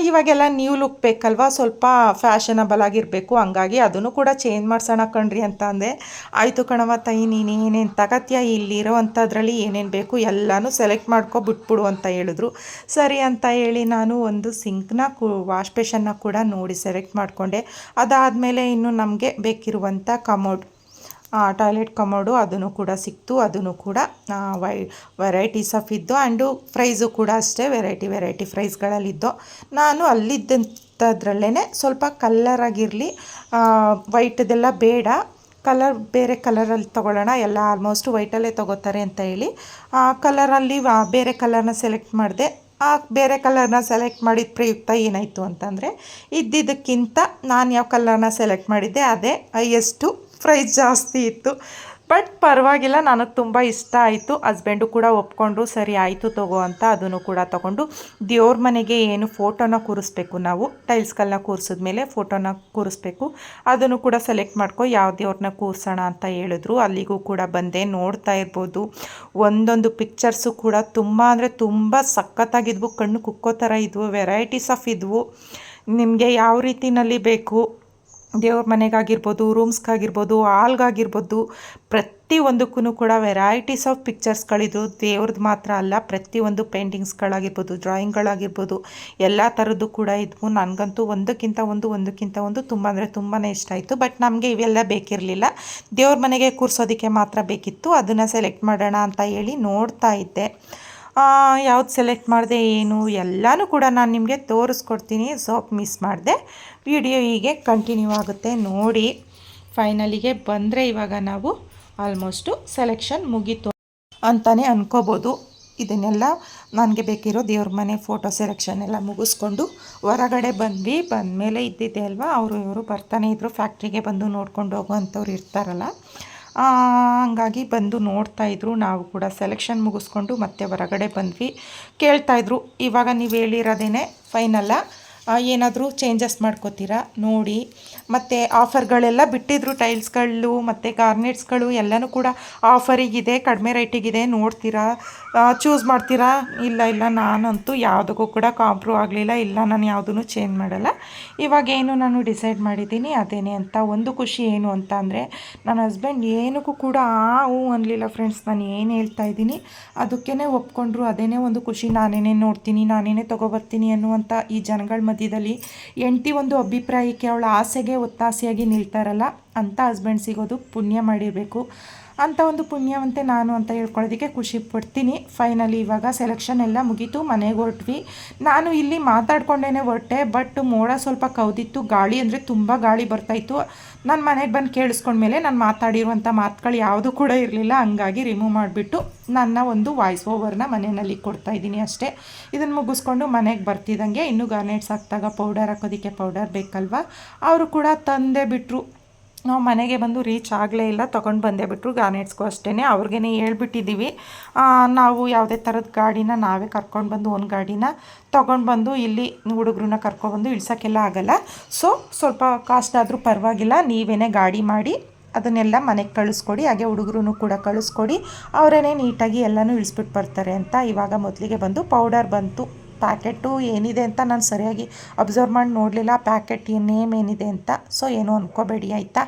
ಇವಾಗೆಲ್ಲ ನ್ಯೂ ಲುಕ್ ಬೇಕಲ್ವಾ? ಸ್ವಲ್ಪ ಫ್ಯಾಷನಬಲ್ ಆಗಿರಬೇಕು. ಹಂಗಾಗಿ ಅದನ್ನು ಕೂಡ ಚೇಂಜ್ ಮಾಡ್ಸೋಣ ಕಣ್ರಿ ಅಂತ ಅಂದೆ. ಆಯಿತು ಕಣವ ತಾಯಿ, ನೀನು ಏನೇನು ತಗತ್ಯ ಇಲ್ಲಿರೋ ಅಂಥದ್ರಲ್ಲಿ ಏನೇನು ಬೇಕು? ಎಲ್ಲನೂ ಸೆಲೆಕ್ಟ್ ಮಾಡ್ಕೊ ಬಿಟ್ಬಿಡು ಅಂತ ಹೇಳಿದ್ರು. ಸರಿ ಅಂತ ಹೇಳಿ ನಾನು ಒಂದು ಸಿಂಕ್ನ ಕು ವಾಶ್ ಪೇಷನ್ನ ಕೂಡ ನೋಡಿ ಸೆಲೆಕ್ಟ್ ಮಾಡಿಕೊಂಡೆ. ಅದಾದಮೇಲೆ ಇನ್ನು ನಮಗೆ ಬೇಕಿರುವಂಥ ಕಮೋಡ್ ಟಾಯ್ಲೆಟ್ ಕಮೋಡು ಅದನ್ನು ಕೂಡ ಸಿಕ್ತು. ಅದನ್ನು ಕೂಡ ವೈ, ವೆರೈಟೀಸ್ ಆಫ್ ಇದ್ದು ಆ್ಯಂಡು ಪ್ರೈಸು ಕೂಡ ಅಷ್ಟೇ. ವೆರೈಟಿ ವೆರೈಟಿ ಪ್ರೈಸ್ಗಳಲ್ಲಿದ್ದು ನಾನು ಅಲ್ಲಿದ್ದಂಥದ್ರಲ್ಲೇ ಸ್ವಲ್ಪ ಕಲ್ಲರಾಗಿರಲಿ ವೈಟ್ದೆಲ್ಲ ಬೇಡ. ಕಲರ್ ಬೇರೆ ಕಲರಲ್ಲಿ ತೊಗೊಳ್ಳೋಣ. ಎಲ್ಲ ಆಲ್ಮೋಸ್ಟ್ ವೈಟಲ್ಲೇ ತೊಗೋತಾರೆ ಅಂತ ಹೇಳಿ, ಆ ಕಲರಲ್ಲಿ ಬೇರೆ ಕಲರ್ನ ಸೆಲೆಕ್ಟ್ ಮಾಡಿದೆ. ಆ, ಬೇರೆ ಕಲರ್ನ ಸೆಲೆಕ್ಟ್ ಮಾಡಿದ ಪ್ರಯುಕ್ತ ಏನಾಯಿತು ಅಂತಂದರೆ, ಇದ್ದಿದ್ದಕ್ಕಿಂತ ನಾನು ಯಾವ ಕಲರ್ನ ಸೆಲೆಕ್ಟ್ ಮಾಡಿದ್ದೆ, ಅದೇ ಹೈಯೆಸ್ಟು ಪ್ರೈಸ್ ಜಾಸ್ತಿ ಇತ್ತು. ಬಟ್ ಪರವಾಗಿಲ್ಲ, ನನಗೆ ತುಂಬ ಇಷ್ಟ ಆಯಿತು. ಹಸ್ಬೆಂಡು ಕೂಡ ಒಪ್ಕೊಂಡ್ರು, ಸರಿ, ಆಯಿತು ತಗೋ ಅಂತ ಅದನ್ನು ಕೂಡ ತಗೊಂಡು ದೇವ್ರ ಮನೆಗೆ ಏನು ಫೋಟೋನ ಕೂರಿಸ್ಬೇಕು ನಾವು ಟೈಲ್ಸ್ ಕೂರಿಸಿದ ಮೇಲೆ ಫೋಟೋನ ಕೂರಿಸ್ಬೇಕು. ಅದನ್ನು ಕೂಡ ಸೆಲೆಕ್ಟ್ ಮಾಡ್ಕೊ, ಯಾವ ದೇವ್ರನ್ನ ಕೂರಿಸೋಣ ಅಂತ ಹೇಳಿದ್ರು. ಅಲ್ಲಿಗೂ ಕೂಡ ಬಂದೆ, ನೋಡ್ತಾ ಇರ್ಬೋದು. ಒಂದೊಂದು ಪಿಕ್ಚರ್ಸು ಕೂಡ ತುಂಬ ಅಂದರೆ ತುಂಬ ಸಖತ್ತಾಗಿದ್ವು. ಕಣ್ಣು ಕುಕ್ಕೋ ಥರ ಇದ್ವು, ವೆರೈಟೀಸ್ ಆಫ್ ಇದ್ವು. ನಿಮಗೆ ಯಾವ ರೀತಿನಲ್ಲಿ ಬೇಕು? ದೇವ್ರ ಮನೆಗಾಗಿರ್ಬೋದು, ರೂಮ್ಸ್ಗಾಗಿರ್ಬೋದು, ಹಾಲ್ಗಾಗಿರ್ಬೋದು ಪ್ರತಿಯೊಂದಕ್ಕೂ ಕೂಡ ವೆರೈಟೀಸ್ ಆಫ್ ಪಿಕ್ಚರ್ಸ್ಗಳಿದ್ರು ದೇವ್ರದ್ದು ಮಾತ್ರ ಅಲ್ಲ, ಪ್ರತಿಯೊಂದು ಪೇಂಟಿಂಗ್ಸ್ಗಳಾಗಿರ್ಬೋದು ಡ್ರಾಯಿಂಗ್ಗಳಾಗಿರ್ಬೋದು ಎಲ್ಲ ಥರದ್ದು ಕೂಡ ಇದ್ವು. ನನಗಂತೂ ಒಂದಕ್ಕಿಂತ ಒಂದು ಒಂದಕ್ಕಿಂತ ಒಂದು ತುಂಬ ಅಂದರೆ ತುಂಬಾ ಇಷ್ಟ ಆಯಿತು. ಬಟ್ ನಮಗೆ ಇವೆಲ್ಲ ಬೇಕಿರಲಿಲ್ಲ. ದೇವ್ರ ಮನೆಗೆ ಕೂರಿಸೋದಕ್ಕೆ ಮಾತ್ರ ಬೇಕಿತ್ತು. ಅದನ್ನು ಸೆಲೆಕ್ಟ್ ಮಾಡೋಣ ಅಂತ ಹೇಳಿ ನೋಡ್ತಾ ಇದ್ದೆ. ಯಾವ್ದು ಸೆಲೆಕ್ಟ್ ಮಾಡಿದೆ, ಏನು, ಎಲ್ಲನೂ ಕೂಡ ನಾನು ನಿಮಗೆ ತೋರಿಸ್ಕೊಡ್ತೀನಿ. ಸೋಪ್ ಮಿಸ್ ಮಾಡಿದೆ. ವಿಡಿಯೋ ಹೀಗೆ ಕಂಟಿನ್ಯೂ ಆಗುತ್ತೆ. ನೋಡಿ, ಫೈನಲಿಗೆ ಬಂದರೆ ಇವಾಗ ನಾವು ಆಲ್ಮೋಸ್ಟು ಸೆಲೆಕ್ಷನ್ ಮುಗೀತು ಅಂತಲೇ ಅಂದ್ಕೋಬೋದು ಇದನ್ನೆಲ್ಲ ನನಗೆ ಬೇಕಿರೋ ದೇವ್ರ ಮನೆ ಫೋಟೋ ಸೆಲೆಕ್ಷನ್ ಎಲ್ಲ ಮುಗಿಸ್ಕೊಂಡು ಹೊರಗಡೆ ಬಂದ್ವಿ. ಬಂದಮೇಲೆ ಇದ್ದಿದ್ದೆ ಅಲ್ವಾ? ಅವರು ಇವರು ಬರ್ತಾನೆ ಇದ್ದರು ಫ್ಯಾಕ್ಟ್ರಿಗೆ ಬಂದು ನೋಡ್ಕೊಂಡು ಹೋಗುವಂಥವ್ರು ಇರ್ತಾರಲ್ಲ. ಹಂಗಾಗಿ ಬಂದು ನೋಡ್ತಾಯಿದ್ರು ನಾವು ಕೂಡ ಸೆಲೆಕ್ಷನ್ ಮುಗಿಸ್ಕೊಂಡು ಮತ್ತೆ ಹೊರಗಡೆ ಬಂದ್ವಿ. ಕೇಳ್ತಾಯಿದ್ರು ಇವಾಗ ನೀವು ಹೇಳಿರೋದೇನೆ ಫೈನಲ್ಲ ಏನಾದರೂ ಚೇಂಜಸ್ ಮಾಡ್ಕೋತೀರಾ? ನೋಡಿ. ಮತ್ತು ಆಫರ್ಗಳೆಲ್ಲ ಬಿಟ್ಟಿದ್ರು ಟೈಲ್ಸ್ಗಳು ಮತ್ತು ಗಾರ್ನೆಟ್ಸ್ಗಳು ಎಲ್ಲನೂ ಕೂಡ ಆಫರಿಗಿದೆ ಕಡಿಮೆ ರೇಟಿಗಿದೆ ನೋಡ್ತೀರಾ? ಚೂಸ್ ಮಾಡ್ತೀರಾ? ಇಲ್ಲ ಇಲ್ಲ, ನಾನಂತೂ ಯಾವುದಕ್ಕೂ ಕೂಡ ಕಾಂಪ್ರೂ ಆಗಲಿಲ್ಲ. ಇಲ್ಲ, ನಾನು ಯಾವುದೂ ಚೇಂಜ್ ಮಾಡಲ್ಲ. ಇವಾಗ ಏನು ನಾನು ಡಿಸೈಡ್ ಮಾಡಿದ್ದೀನಿ, ಅದೇನೆ ಅಂತ. ಒಂದು ಖುಷಿ ಏನು ಅಂತ ಅಂದರೆ, ನನ್ನ ಹಸ್ಬೆಂಡ್ ಏನಕ್ಕೂ ಕೂಡ ಆ ಹೂ ಅನ್ನಲಿಲ್ಲ ಫ್ರೆಂಡ್ಸ್ ನಾನು ಏನು ಹೇಳ್ತಾ ಇದ್ದೀನಿ ಅದಕ್ಕೇ ಒಪ್ಕೊಂಡ್ರು, ಅದೇನೇ ಒಂದು ಖುಷಿ. ನಾನೇನೇ ನೋಡ್ತೀನಿ, ನಾನೇನೇ ತೊಗೊಬರ್ತೀನಿ ಅನ್ನುವಂಥ ಈ ಜನಗಳ ಮಧ್ಯದಲ್ಲಿ ಹೆಂಡ್ತಿ ಒಂದು ಅಭಿಪ್ರಾಯಕ್ಕೆ ಅವಳ ಆಸೆಗೆ, ಒತ್ತಾಸೆಯಾಗಿ ನಿಲ್ತಾರಲ್ಲ ಅಂಥ ಹಸ್ಬೆಂಡ್ ಸಿಗೋದು ಪುಣ್ಯ ಮಾಡಿರಬೇಕು. ಅಂಥ ಒಂದು ಪುಣ್ಯವಂತೆ ನಾನು ಅಂತ ಹೇಳ್ಕೊಳ್ಳೋದಕ್ಕೆ ಖುಷಿ ಪಡ್ತೀನಿ. ಫೈನಲಿ ಇವಾಗ ಸೆಲೆಕ್ಷನ್ ಎಲ್ಲ ಮುಗೀತು, ಮನೆಗೆ ಹೊರಟ್ವಿ. ನಾನು ಇಲ್ಲಿ ಮಾತಾಡ್ಕೊಂಡೇನೆ ಹೊರಟೆ ಬಟ್ ಮೋಡ ಸ್ವಲ್ಪ ಕೌದಿತ್ತು ಗಾಳಿ ಅಂದರೆ ತುಂಬ ಗಾಳಿ ಬರ್ತಾಯಿತ್ತು ನಾನು ಮನೆಗೆ ಬಂದು ಕೇಳಿಸ್ಕೊಂಡ್ಮೇಲೆ ನಾನು ಮಾತಾಡಿರುವಂಥ ಮಾತುಗಳು ಯಾವುದು ಕೂಡ ಇರಲಿಲ್ಲ, ಹಂಗಾಗಿ ರಿಮೂವ್ ಮಾಡಿಬಿಟ್ಟು ನನ್ನ ಒಂದು ವಾಯ್ಸ್ ಓವರ್ನ ಮನೆಯಲ್ಲಿ ಕೊಡ್ತಾ ಇದ್ದೀನಿ ಅಷ್ಟೇ. ಇದನ್ನು ಮುಗಿಸ್ಕೊಂಡು ಮನೆಗೆ ಬರ್ತಿದ್ದಂಗೆ ಇನ್ನೂ ಗಾರ್ನೆಟ್ಸ್ ಹಾಕ್ದಾಗ ಪೌಡರ್ ಹಾಕೋದಕ್ಕೆ ಪೌಡರ್ ಬೇಕಲ್ವಾ? ಅವರು ಕೂಡ ತಂದೆ ಬಿಟ್ಟರು ನಾವು ಮನೆಗೆ ಬಂದು ರೀಚ್ ಆಗಲೇ ಇಲ್ಲ, ತೊಗೊಂಡು ಬಂದೇ ಬಿಟ್ಟರು ಗಾರ್ನೆಟ್ಸ್ಗೂ ಅಷ್ಟೇ ಅವ್ರಿಗೇ ಹೇಳ್ಬಿಟ್ಟಿದ್ದೀವಿ ನಾವು ಯಾವುದೇ ಥರದ ಗಾಡಿನ ನಾವೇ ಕರ್ಕೊಂಡು ಬಂದು ಒಂದು ಗಾಡಿನ ತೊಗೊಂಡು ಬಂದು ಇಲ್ಲಿ ಹುಡುಗ್ರನ್ನ ಕರ್ಕೊಬಂದು ಇಳ್ಸೋಕ್ಕೆಲ್ಲ ಆಗಲ್ಲ. ಸೊ ಸ್ವಲ್ಪ ಕಾಸ್ಟ್ ಆದರೂ ಪರವಾಗಿಲ್ಲ. ನೀವೇ ಗಾಡಿ ಮಾಡಿ ಅದನ್ನೆಲ್ಲ ಮನೆಗೆ ಕಳಿಸ್ಕೊಡಿ, ಹಾಗೆ ಹುಡುಗರು ಕೂಡ ಕಳಿಸ್ಕೊಡಿ. ಅವರೇನೆ ನೀಟಾಗಿ ಎಲ್ಲನೂ ಇಳಿಸ್ಬಿಟ್ಟು ಬರ್ತಾರೆ ಅಂತ ಇವಾಗ ಮೊದಲಿಗೆ ಬಂದು ಪೌಡರ್ ಬಂತು. ಪ್ಯಾಕೆಟು ಏನಿದೆ ಅಂತ ನಾನು ಸರಿಯಾಗಿ ಅಬ್ಸರ್ವ್ ಮಾಡಿ ನೋಡಲಿಲ್ಲ. ಪ್ಯಾಕೆಟ್ ನೇಮ್ ಏನಿದೆ ಅಂತ. ಸೊ ಏನೋ ಅಂದ್ಕೋಬೇಡಿ ಆಯಿತಾ?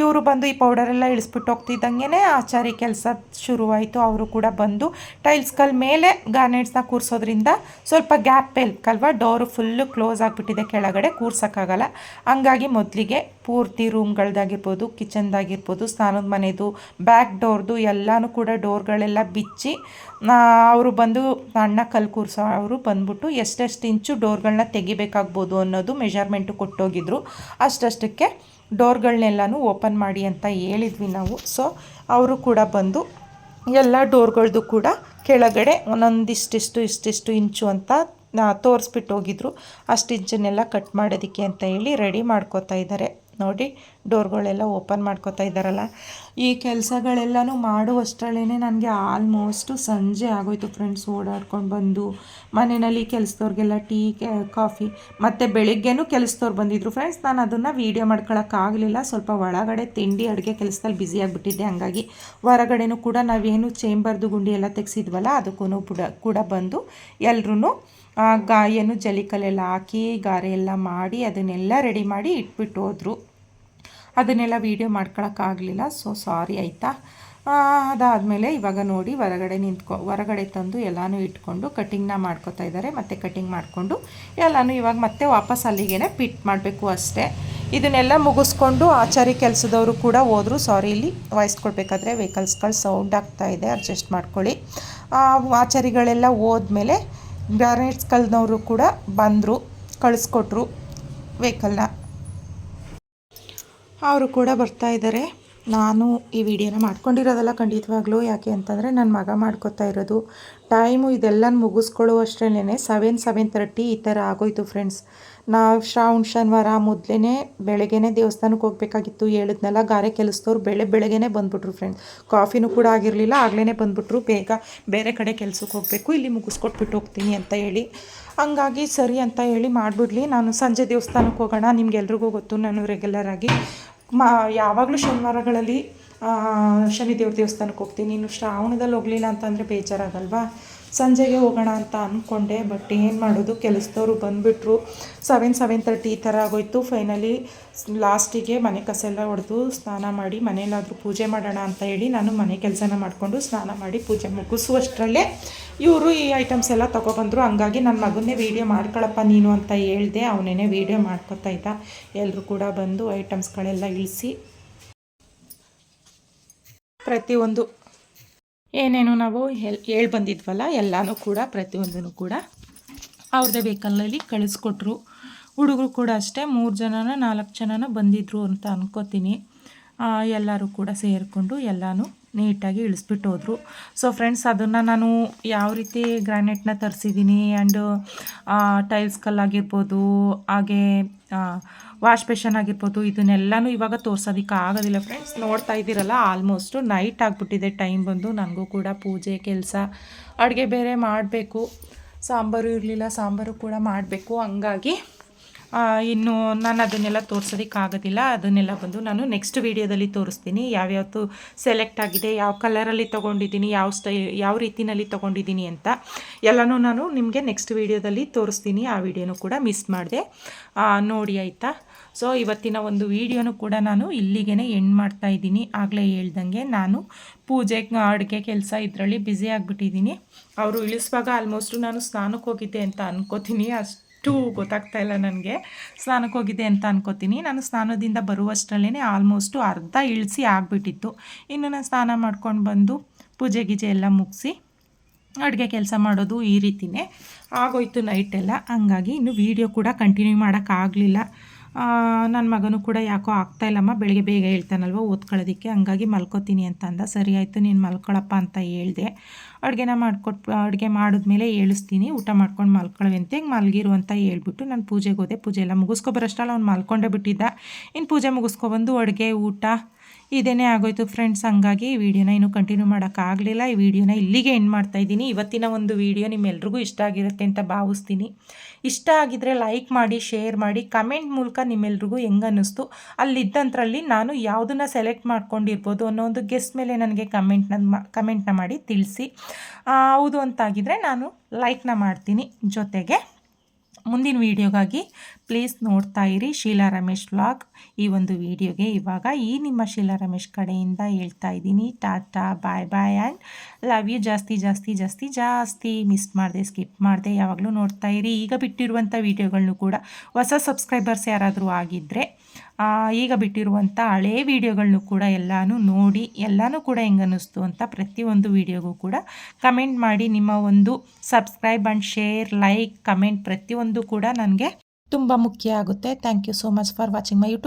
ಇವರು ಬಂದು ಈ ಪೌಡರೆಲ್ಲ ಇಳಿಸ್ಬಿಟ್ಟು ಹೋಗ್ತಿದ್ದಂಗೆ ಆಚಾರಿ ಕೆಲಸ ಶುರುವಾಯಿತು. ಅವರು ಕೂಡ ಬಂದು ಟೈಲ್ಸ್ಗಳ ಮೇಲೆ ಗಾರ್ನೆಟ್ಸ್ನ ಕೂರಿಸೋದ್ರಿಂದ ಸ್ವಲ್ಪ ಗ್ಯಾಪ್ ಬೇಕಲ್ವ ಡೋರು ಫುಲ್ಲು ಕ್ಲೋಸ್ ಆಗಿಬಿಟ್ಟಿದೆ, ಕೆಳಗಡೆ ಕೂರ್ಸೋಕ್ಕಾಗಲ್ಲ. ಹಂಗಾಗಿ ಮೊದಲಿಗೆ ಪೂರ್ತಿ ರೂಮ್ಗಳ್ದಾಗಿರ್ಬೋದು ಕಿಚನ್ದಾಗಿರ್ಬೋದು ಸ್ನಾನದ ಮನೆದು ಬ್ಯಾಕ್ ಡೋರ್ದು ಎಲ್ಲನೂ ಕೂಡ ಡೋರ್ಗಳೆಲ್ಲ ಬಿಚ್ಚಿ ಅವರು ಬಂದು ಅಣ್ಣ ಕಲ್ಲು ಕೂರ್ಸೋ ಅವರು ಬಂದ್ಬಿಟ್ಟು ಎಷ್ಟೆಷ್ಟು ಇಂಚು ಡೋರ್ಗಳನ್ನ ತೆಗಿಬೇಕಾಗ್ಬೋದು ಅನ್ನೋದು ಮೆಷರ್ಮೆಂಟು ಕೊಟ್ಟೋಗಿದ್ರು. ಅಷ್ಟಷ್ಟಕ್ಕೆ ಡೋರ್ಗಳನ್ನೆಲ್ಲನೂ ಓಪನ್ ಮಾಡಿ ಅಂತ ಹೇಳಿದ್ವಿ ನಾವು. ಸೊ, ಅವರು ಕೂಡ ಬಂದು ಎಲ್ಲ ಡೋರ್ಗಳದ್ದು ಕೂಡ ಕೆಳಗಡೆ ಒಂದೊಂದಿಷ್ಟಿಷ್ಟು, ಇಷ್ಟಿಷ್ಟು ಇಂಚು ಅಂತ ತೋರಿಸ್ಬಿಟ್ಟು ಹೋಗಿದ್ರು ಅಷ್ಟು ಇಂಚನ್ನೆಲ್ಲ ಕಟ್ ಮಾಡೋದಕ್ಕೆ ಅಂತ ಹೇಳಿ ರೆಡಿ ಮಾಡ್ಕೋತಾ ಇದ್ದಾರೆ. ನೋಡಿ, ಡೋರ್ಗಳೆಲ್ಲ ಓಪನ್ ಮಾಡ್ಕೋತಾ ಇದ್ದಾರಲ್ಲ. ಈ ಕೆಲಸಗಳೆಲ್ಲನೂ ಮಾಡುವಷ್ಟರಲ್ಲೇ ನನಗೆ ಆಲ್ಮೋಸ್ಟು ಸಂಜೆ ಆಗೋಯ್ತು ಫ್ರೆಂಡ್ಸ್ ಓಡಾಡ್ಕೊಂಡು ಬಂದು. ಮನೆಯಲ್ಲಿ ಕೆಲಸದವ್ರಿಗೆಲ್ಲ ಟೀ ಕಾಫಿ, ಮತ್ತು ಬೆಳಿಗ್ಗೆನೂ ಕೆಲಸದವ್ರು ಬಂದಿದ್ರು. ಫ್ರೆಂಡ್ಸ್ ನಾನು ಅದನ್ನು ವೀಡಿಯೋ ಮಾಡ್ಕೊಳಕ್ಕಾಗಲಿಲ್ಲ ಸ್ವಲ್ಪ ಒಳಗಡೆ ತಿಂಡಿ, ಅಡುಗೆ ಕೆಲಸದಲ್ಲಿ ಬ್ಯುಸಿ ಆಗಿಬಿಟ್ಟಿದ್ದೆ. ಹಾಗಾಗಿ ಹೊರಗಡೆನೂ ಕೂಡ ನಾವೇನು ಚೇಂಬರ್ದು ಗುಂಡಿ ಎಲ್ಲ ತೆಗೆಸಿದ್ವಲ್ಲ ಅದಕ್ಕೂ ಕೂಡ ಕೂಡ ಬಂದು ಎಲ್ರೂ ಗಾ ಏನು ಜಲಿಕಲ್ಲೆಲ್ಲ ಹಾಕಿ ಗಾರೆ ಎಲ್ಲ ಮಾಡಿ ಅದನ್ನೆಲ್ಲ ರೆಡಿ ಮಾಡಿ ಇಟ್ಬಿಟ್ಟು ಹೋದರು. ಅದನ್ನೆಲ್ಲ ವೀಡಿಯೋ ಮಾಡ್ಕೊಳಕ್ಕಾಗಲಿಲ್ಲ. ಸೊ ಸಾರಿ ಆಯಿತಾ? ಅದಾದಮೇಲೆ ಇವಾಗ ನೋಡಿ ಹೊರಗಡೆ ನಿಂತ್ಕೊ, ಹೊರಗಡೆ ತಂದು ಎಲ್ಲನೂ ಇಟ್ಕೊಂಡು ಕಟಿಂಗ್ನ ಮಾಡ್ಕೊತಾ ಇದ್ದಾರೆ. ಮತ್ತು ಕಟಿಂಗ್ ಮಾಡಿಕೊಂಡು ಎಲ್ಲನೂ ಇವಾಗ ಮತ್ತೆ ವಾಪಸ್ ಅಲ್ಲಿಗೆ ಪಿಟ್ ಮಾಡಬೇಕು ಅಷ್ಟೇ. ಇದನ್ನೆಲ್ಲ ಮುಗಿಸ್ಕೊಂಡು ಆಚಾರಿ ಕೆಲಸದವರು ಕೂಡ ಹೋದರು. ಸಾರಿ ಇಲ್ಲಿ ವಾಯ್ಸ್ ಕೊಡಬೇಕಾದ್ರೆ ವೆಹಿಕಲ್ಸ್ಗಳು ಸೌಂಡ್ ಆಗ್ತಾ ಇದೆ. ಅಡ್ಜಸ್ಟ್ ಮಾಡ್ಕೊಳ್ಳಿ. ಆಚಾರಿಗಳೆಲ್ಲ ಹೋದ್ಮೇಲೆ ಗ್ಯಾರೇಟ್ಸ್ ಕಲ್ನವರು ಕೂಡ ಬಂದರು, ಕಳಿಸ್ಕೊಟ್ರು ವೆಹಿಕಲ್ನ. ಅವರು ಕೂಡ ಬರ್ತಾ ಇದ್ದಾರೆ ನಾನು ಈ ವಿಡಿಯೋನ ಮಾಡ್ಕೊಂಡಿರೋದಲ್ಲ ಖಂಡಿತವಾಗ್ಲೂ. ಯಾಕೆ ಅಂತಂದರೆ ನನ್ನ ಮಗ ಮಾಡ್ಕೊತಾ ಇರೋದು. ಟೈಮು ಇದೆಲ್ಲ ಮುಗಿಸ್ಕೊಳ್ಳುವಷ್ಟರಲ್ಲೇ ಸೆವೆನ್ ಸೆವೆನ್ ತರ್ಟಿ ಈ ಥರ ಆಗೋಯ್ತು ಫ್ರೆಂಡ್ಸ್ ನಾವು ಶ್ರಾವಣ, ಶನಿವಾರ ಮೊದಲೇ ಬೆಳಗ್ಗೆನೇ ದೇವಸ್ಥಾನಕ್ಕೆ ಹೋಗಬೇಕಾಗಿತ್ತು. ಹೇಳಿದ್ನೆಲ್ಲ ಗಾರೆ ಕೆಲಸದವ್ರು ಬೆಳೆ ಬೆಳಗ್ಗೆನೇ ಬಂದುಬಿಟ್ರು ಫ್ರೆಂಡ್ಸ್ ಕಾಫಿನೂ ಕೂಡ ಆಗಿರಲಿಲ್ಲ ಆಗಲೇ ಬಂದುಬಿಟ್ರು. ಬೇಗ ಬೇರೆ ಕಡೆ ಕೆಲಸಕ್ಕೆ ಹೋಗಬೇಕು, ಇಲ್ಲಿ ಮುಗಿಸ್ಕೊಟ್ಬಿಟ್ಟು ಹೋಗ್ತೀನಿ ಅಂತ ಹೇಳಿ. ಹಂಗಾಗಿ ಸರಿ ಅಂತ ಹೇಳಿ ಮಾಡಿಬಿಡ್ಲಿ. ನಾನು ಸಂಜೆ ದೇವಸ್ಥಾನಕ್ಕೆ ಹೋಗೋಣ, ನಿಮ್ಗೆಲ್ರಿಗೂ ಗೊತ್ತು, ನಾನು ರೆಗ್ಯುಲರಾಗಿ ಮಾ, ಯಾವಾಗಲೂ ಶನಿವಾರಗಳಲ್ಲಿ ಶನಿದೇವ್ರ ದೇವಸ್ಥಾನಕ್ಕೆ ಹೋಗ್ತೀನಿ. ಇನ್ನು ಶ್ರಾವಣದಲ್ಲಿ ಹೋಗಲಿಲ್ಲ ಅಂತಂದರೆ ಬೇಜಾರಾಗಲ್ವಾ? ಸಂಜೆಗೆ ಹೋಗೋಣ ಅಂತ ಅಂದ್ಕೊಂಡೆ ಬಟ್ ಏನು ಮಾಡೋದು? ಕೆಲಸದವರು ಬಂದುಬಿಟ್ರು. ಸೆವೆನ್ ಸೆವೆನ್ ತರ್ಟಿ ಈ ಥರ ಆಗೋಯ್ತು. ಫೈನಲಿ ಲಾಸ್ಟಿಗೆ ಮನೆ ಕಸ ಎಲ್ಲ ಹೊಡೆದು ಸ್ನಾನ ಮಾಡಿ ಮನೆಯಲ್ಲಾದರೂ ಪೂಜೆ ಮಾಡೋಣ ಅಂತ ಹೇಳಿ ನಾನು ಮನೆ ಕೆಲಸನ ಮಾಡಿಕೊಂಡು ಸ್ನಾನ ಮಾಡಿ ಪೂಜೆ ಮುಗಿಸುವಷ್ಟರಲ್ಲೇ ಇವರು ಈ ಐಟಮ್ಸ್ ಎಲ್ಲ ತೊಗೊಬಂದರು. ಹಂಗಾಗಿ ನನ್ನ ಮಗನ್ನೇ ವೀಡಿಯೋ ಮಾಡ್ಕೊಳಪ್ಪ ನೀನು ಅಂತ ಹೇಳಿದೆ. ಅವನೇನೆ ವೀಡಿಯೋ ಮಾಡ್ಕೊತಾ ಇದ್ದ. ಎಲ್ಲರೂ ಕೂಡ ಬಂದು ಐಟಮ್ಸ್ಗಳೆಲ್ಲ ಇಳಿಸಿ ಪ್ರತಿಯೊಂದು ಏನೇನು ನಾವು ಹೇಳಿ ಬಂದಿದ್ವಲ್ಲ ಎಲ್ಲನೂ ಕೂಡ ಪ್ರತಿಯೊಂದೂ ಕೂಡ ಅವ್ರದ್ದೇ ವೆಹಿಕಲಲ್ಲಿ ಕಳಿಸ್ಕೊಟ್ರು. ಹುಡುಗರು ಕೂಡ ಅಷ್ಟೇ, ಮೂರು ಜನನ, ನಾಲ್ಕು ಜನನ ಬಂದಿದ್ರು ಅಂತ ಅನ್ಕೋತೀನಿ. ಎಲ್ಲರೂ ಕೂಡ ಸೇರಿಕೊಂಡು ಎಲ್ಲನೂ ನೀಟಾಗಿ ಇಳಿಸ್ಬಿಟ್ಟು ಹೋದರು. ಸೊ ಫ್ರೆಂಡ್ಸ್ ಅದನ್ನು ನಾನು ಯಾವ ರೀತಿ ಗ್ರಾನೈಟ್ನ ತರಿಸಿದ್ದೀನಿ ಆ್ಯಂಡ್ ಟೈಲ್ಸ್ ಕಲ್ಲಾಗಿರ್ಬೋದು, ಹಾಗೆ ವಾಶ್ ಬೇಷನ್ ಆಗಿರ್ಬೋದು, ಇದನ್ನೆಲ್ಲನೂ ಇವಾಗ ತೋರ್ಸೋದಕ್ಕೆ ಆಗೋದಿಲ್ಲ ಫ್ರೆಂಡ್ಸ್ ನೋಡ್ತಾ ಇದ್ದೀರಲ್ಲ ಆಲ್ಮೋಸ್ಟು ನೈಟ್ ಆಗಿಬಿಟ್ಟಿದೆ ಟೈಮ್ ಬಂದು. ನನಗೂ ಕೂಡ ಪೂಜೆ, ಕೆಲಸ, ಅಡುಗೆ ಬೇರೆ ಮಾಡಬೇಕು. ಸಾಂಬಾರು ಇರಲಿಲ್ಲ, ಸಾಂಬಾರು ಕೂಡ ಮಾಡಬೇಕು. ಹಂಗಾಗಿ ಇನ್ನು ನಾನು ಅದನ್ನೆಲ್ಲ ತೋರ್ಸೋದಕ್ಕಾಗೋದಿಲ್ಲ ಅದನ್ನೆಲ್ಲ ಬಂದು ನಾನು ನೆಕ್ಸ್ಟ್ ವೀಡಿಯೋದಲ್ಲಿ ತೋರಿಸ್ತೀನಿ. ಯಾವ್ಯಾವತ್ತು ಸೆಲೆಕ್ಟ್ ಆಗಿದೆ, ಯಾವ ಕಲರಲ್ಲಿ ತೊಗೊಂಡಿದ್ದೀನಿ, ಯಾವ ಸ್ಟೈ ಯಾವ ರೀತಿಯಲ್ಲಿ ತೊಗೊಂಡಿದ್ದೀನಿ ಅಂತ ಎಲ್ಲನೂ ನಾನು ನಿಮಗೆ ನೆಕ್ಸ್ಟ್ ವೀಡಿಯೋದಲ್ಲಿ ತೋರಿಸ್ತೀನಿ. ಆ ವಿಡಿಯೋನೂ ಕೂಡ ಮಿಸ್ ಮಾಡಿದೆ. ನೋಡಿ ಆಯಿತಾ? ಸೊ ಇವತ್ತಿನ ಒಂದು ವಿಡಿಯೋನು ಕೂಡ ನಾನು ಇಲ್ಲಿಗೆ ಎಂಡ್ ಮಾಡ್ತಾ ಇದ್ದೀನಿ. ಆಗಲೇ ಹೇಳ್ದಂಗೆ ನಾನು ಪೂಜೆ, ಅಡುಗೆ ಕೆಲಸ ಇದರಲ್ಲಿ ಬ್ಯುಸಿ ಆಗಿಬಿಟ್ಟಿದ್ದೀನಿ. ಅವರು ಇಳಿಸುವಾಗ ಆಲ್ಮೋಸ್ಟು ನಾನು ಸ್ನಾನಕ್ಕೆ ಹೋಗಿದ್ದೆ ಅಂತ ಅನ್ಕೋತೀನಿ. ಅಷ್ಟು ಗೊತ್ತಾಗ್ತಾ ಇಲ್ಲ ನನಗೆ. ಸ್ನಾನಕ್ಕೆ ಹೋಗಿದೆ ಅಂತ ಅನ್ಕೋತೀನಿ. ನಾನು ಸ್ನಾನದಿಂದ ಬರುವಷ್ಟರಲ್ಲೇ ಆಲ್ಮೋಸ್ಟು ಅರ್ಧ ಇಳಿಸಿ ಆಗಿಬಿಟ್ಟಿತ್ತು. ಇನ್ನು ನಾನು ಸ್ನಾನ ಮಾಡ್ಕೊಂಡು ಬಂದು ಪೂಜೆ, ಗೀಜೆ ಎಲ್ಲ ಮುಗಿಸಿ ಅಡುಗೆ ಕೆಲಸ ಮಾಡೋದು ಈ ರೀತಿನೇ ಆಗೋಯ್ತು ನೈಟೆಲ್ಲ ಹಂಗಾಗಿ ಇನ್ನು ವೀಡಿಯೋ ಕೂಡ ಕಂಟಿನ್ಯೂ ಮಾಡೋಕ್ಕಾಗಲಿಲ್ಲ. ನನ್ನ ಮಗನೂ ಕೂಡ ಯಾಕೋ ಆಗ್ತಾ ಇಲ್ಲಮ್ಮ, ಬೆಳಿಗ್ಗೆ ಬೇಗ ಹೇಳ್ತಾನಲ್ವ, ಓದ್ಕೊಳ್ಳೋದಕ್ಕೆ. ಹಂಗಾಗಿ ಮಲ್ಕೋತೀನಿ ಅಂತ ಅಂದ. ಸರಿ ಆಯಿತು, ನೀನು ಮಲ್ಕೊಳಪ್ಪ ಅಂತ ಹೇಳಿದೆ. ಅಡುಗೆನ ಮಾಡಿಕೊಟ್ಟು ಅಡುಗೆ ಮಾಡಿದ್ಮೇಲೆ ಏಳಿಸ್ತೀನಿ. ಊಟ ಮಾಡ್ಕೊಂಡು ಮಲ್ಕೊಳ್ಳುವಂತೆ ಹಿಂಗೆ ಮಲಗಿರು ಅಂತ ಹೇಳ್ಬಿಟ್ಟು ನಾನು ಪೂಜೆಗೆ ಹೋದೆ. ಪೂಜೆ ಎಲ್ಲ ಮುಗಿಸ್ಕೊಬರೋಷ್ಟಲ್ಲ ಅವ್ನು ಮಲ್ಕೊಂಡೇ ಬಿಟ್ಟಿದ್ದ. ಇನ್ನು ಪೂಜೆ ಮುಗಿಸ್ಕೊಬಂದು ಅಡುಗೆ, ಊಟ ಇದೇನೇ ಆಗೋಯ್ತು ಫ್ರೆಂಡ್ಸ್ ಹಂಗಾಗಿ ಈ ವಿಡಿಯೋನ ಇನ್ನೂ ಕಂಟಿನ್ಯೂ ಮಾಡೋಕ್ಕಾಗಲಿಲ್ಲ. ಈ ವಿಡಿಯೋನ ಇಲ್ಲಿಗೆ ಎಂಡ್ ಮಾಡ್ತಾ ಇದ್ದೀನಿ. ಇವತ್ತಿನ ಒಂದು ವಿಡಿಯೋ ನಿಮ್ಮೆಲ್ರಿಗೂ ಇಷ್ಟ ಆಗಿರುತ್ತೆ ಅಂತ ಭಾವಿಸ್ತೀನಿ. ಇಷ್ಟ ಆಗಿದ್ರೆ ಲೈಕ್ ಮಾಡಿ ಶೇರ್ ಮಾಡಿ ಕಮೆಂಟ್ ಮೂಲಕ ನಿಮ್ಮೆಲ್ರಿಗೂ ಹೆಂಗೆ ಅನ್ನಿಸ್ತು ಅಲ್ಲಿದ್ದಂಥರಲ್ಲಿ ನಾನು ಯಾವುದನ್ನು ಸೆಲೆಕ್ಟ್ ಮಾಡ್ಕೊಂಡಿರ್ಬೋದು ಅನ್ನೋ ಒಂದು ಗೆಸ್ ಮೇಲೆ ನನಗೆ ಕಮೆಂಟ್ನ ಕಮೆಂಟ್ನ ಮಾಡಿ ತಿಳಿಸಿ. ಹೌದು ಅಂತಾಗಿದ್ದರೆ ನಾನು ಲೈಕ್ನ ಮಾಡ್ತೀನಿ ಜೊತೆಗೆ. ಮುಂದಿನ ವಿಡಿಯೋಗಾಗಿ ಪ್ಲೀಸ್ ನೋಡ್ತಾ ಇರಿ ಶೀಲಾ ರಮೇಶ್ ವ್ಲಾಗ್ ಈ ಒಂದು ವಿಡಿಯೋಗೆ ಇವಾಗ ಈ ನಿಮ್ಮ ಶೀಲಾ ರಮೇಶ್ ಕಡೆಯಿಂದ ಹೇಳ್ತಾ ಇದ್ದೀನಿ. Tata bye bye and love you ಜಾಸ್ತಿ ಜಾಸ್ತಿ ಜಾಸ್ತಿ ಜಾಸ್ತಿ ಮಿಸ್ ಮಾಡಿದೆ ಸ್ಕಿಪ್ ಮಾಡಿದೆ ಯಾವಾಗಲೂ ನೋಡ್ತಾ ಇರಿ. ಈಗ ಬಿಟ್ಟಿರುವಂಥ ವೀಡಿಯೋಗಳನ್ನು ಕೂಡ ಹೊಸ ಸಬ್ಸ್ಕ್ರೈಬರ್ಸ್ ಯಾರಾದರೂ ಆಗಿದ್ದರೆ ಈಗ ಬಿಟ್ಟಿರುವಂಥ ಹಳೇ ವೀಡಿಯೋಗಳನ್ನು ಕೂಡ ಎಲ್ಲಾನು ನೋಡಿ, ಎಲ್ಲನೂ ಕೂಡ ಹೆಂಗೆ ಅನ್ನಿಸ್ತು ಅಂತ ಪ್ರತಿಯೊಂದು ವೀಡಿಯೋಗೂ ಕೂಡ ಕಮೆಂಟ್ ಮಾಡಿ, ನಿಮ್ಮ ಒಂದು subscribe and share, like, comment ಪ್ರತಿಯೊಂದು ಕೂಡ ನನಗೆ ತುಂಬ ಮುಖ್ಯ ಆಗುತ್ತೆ. Thank you so much for watching my YouTube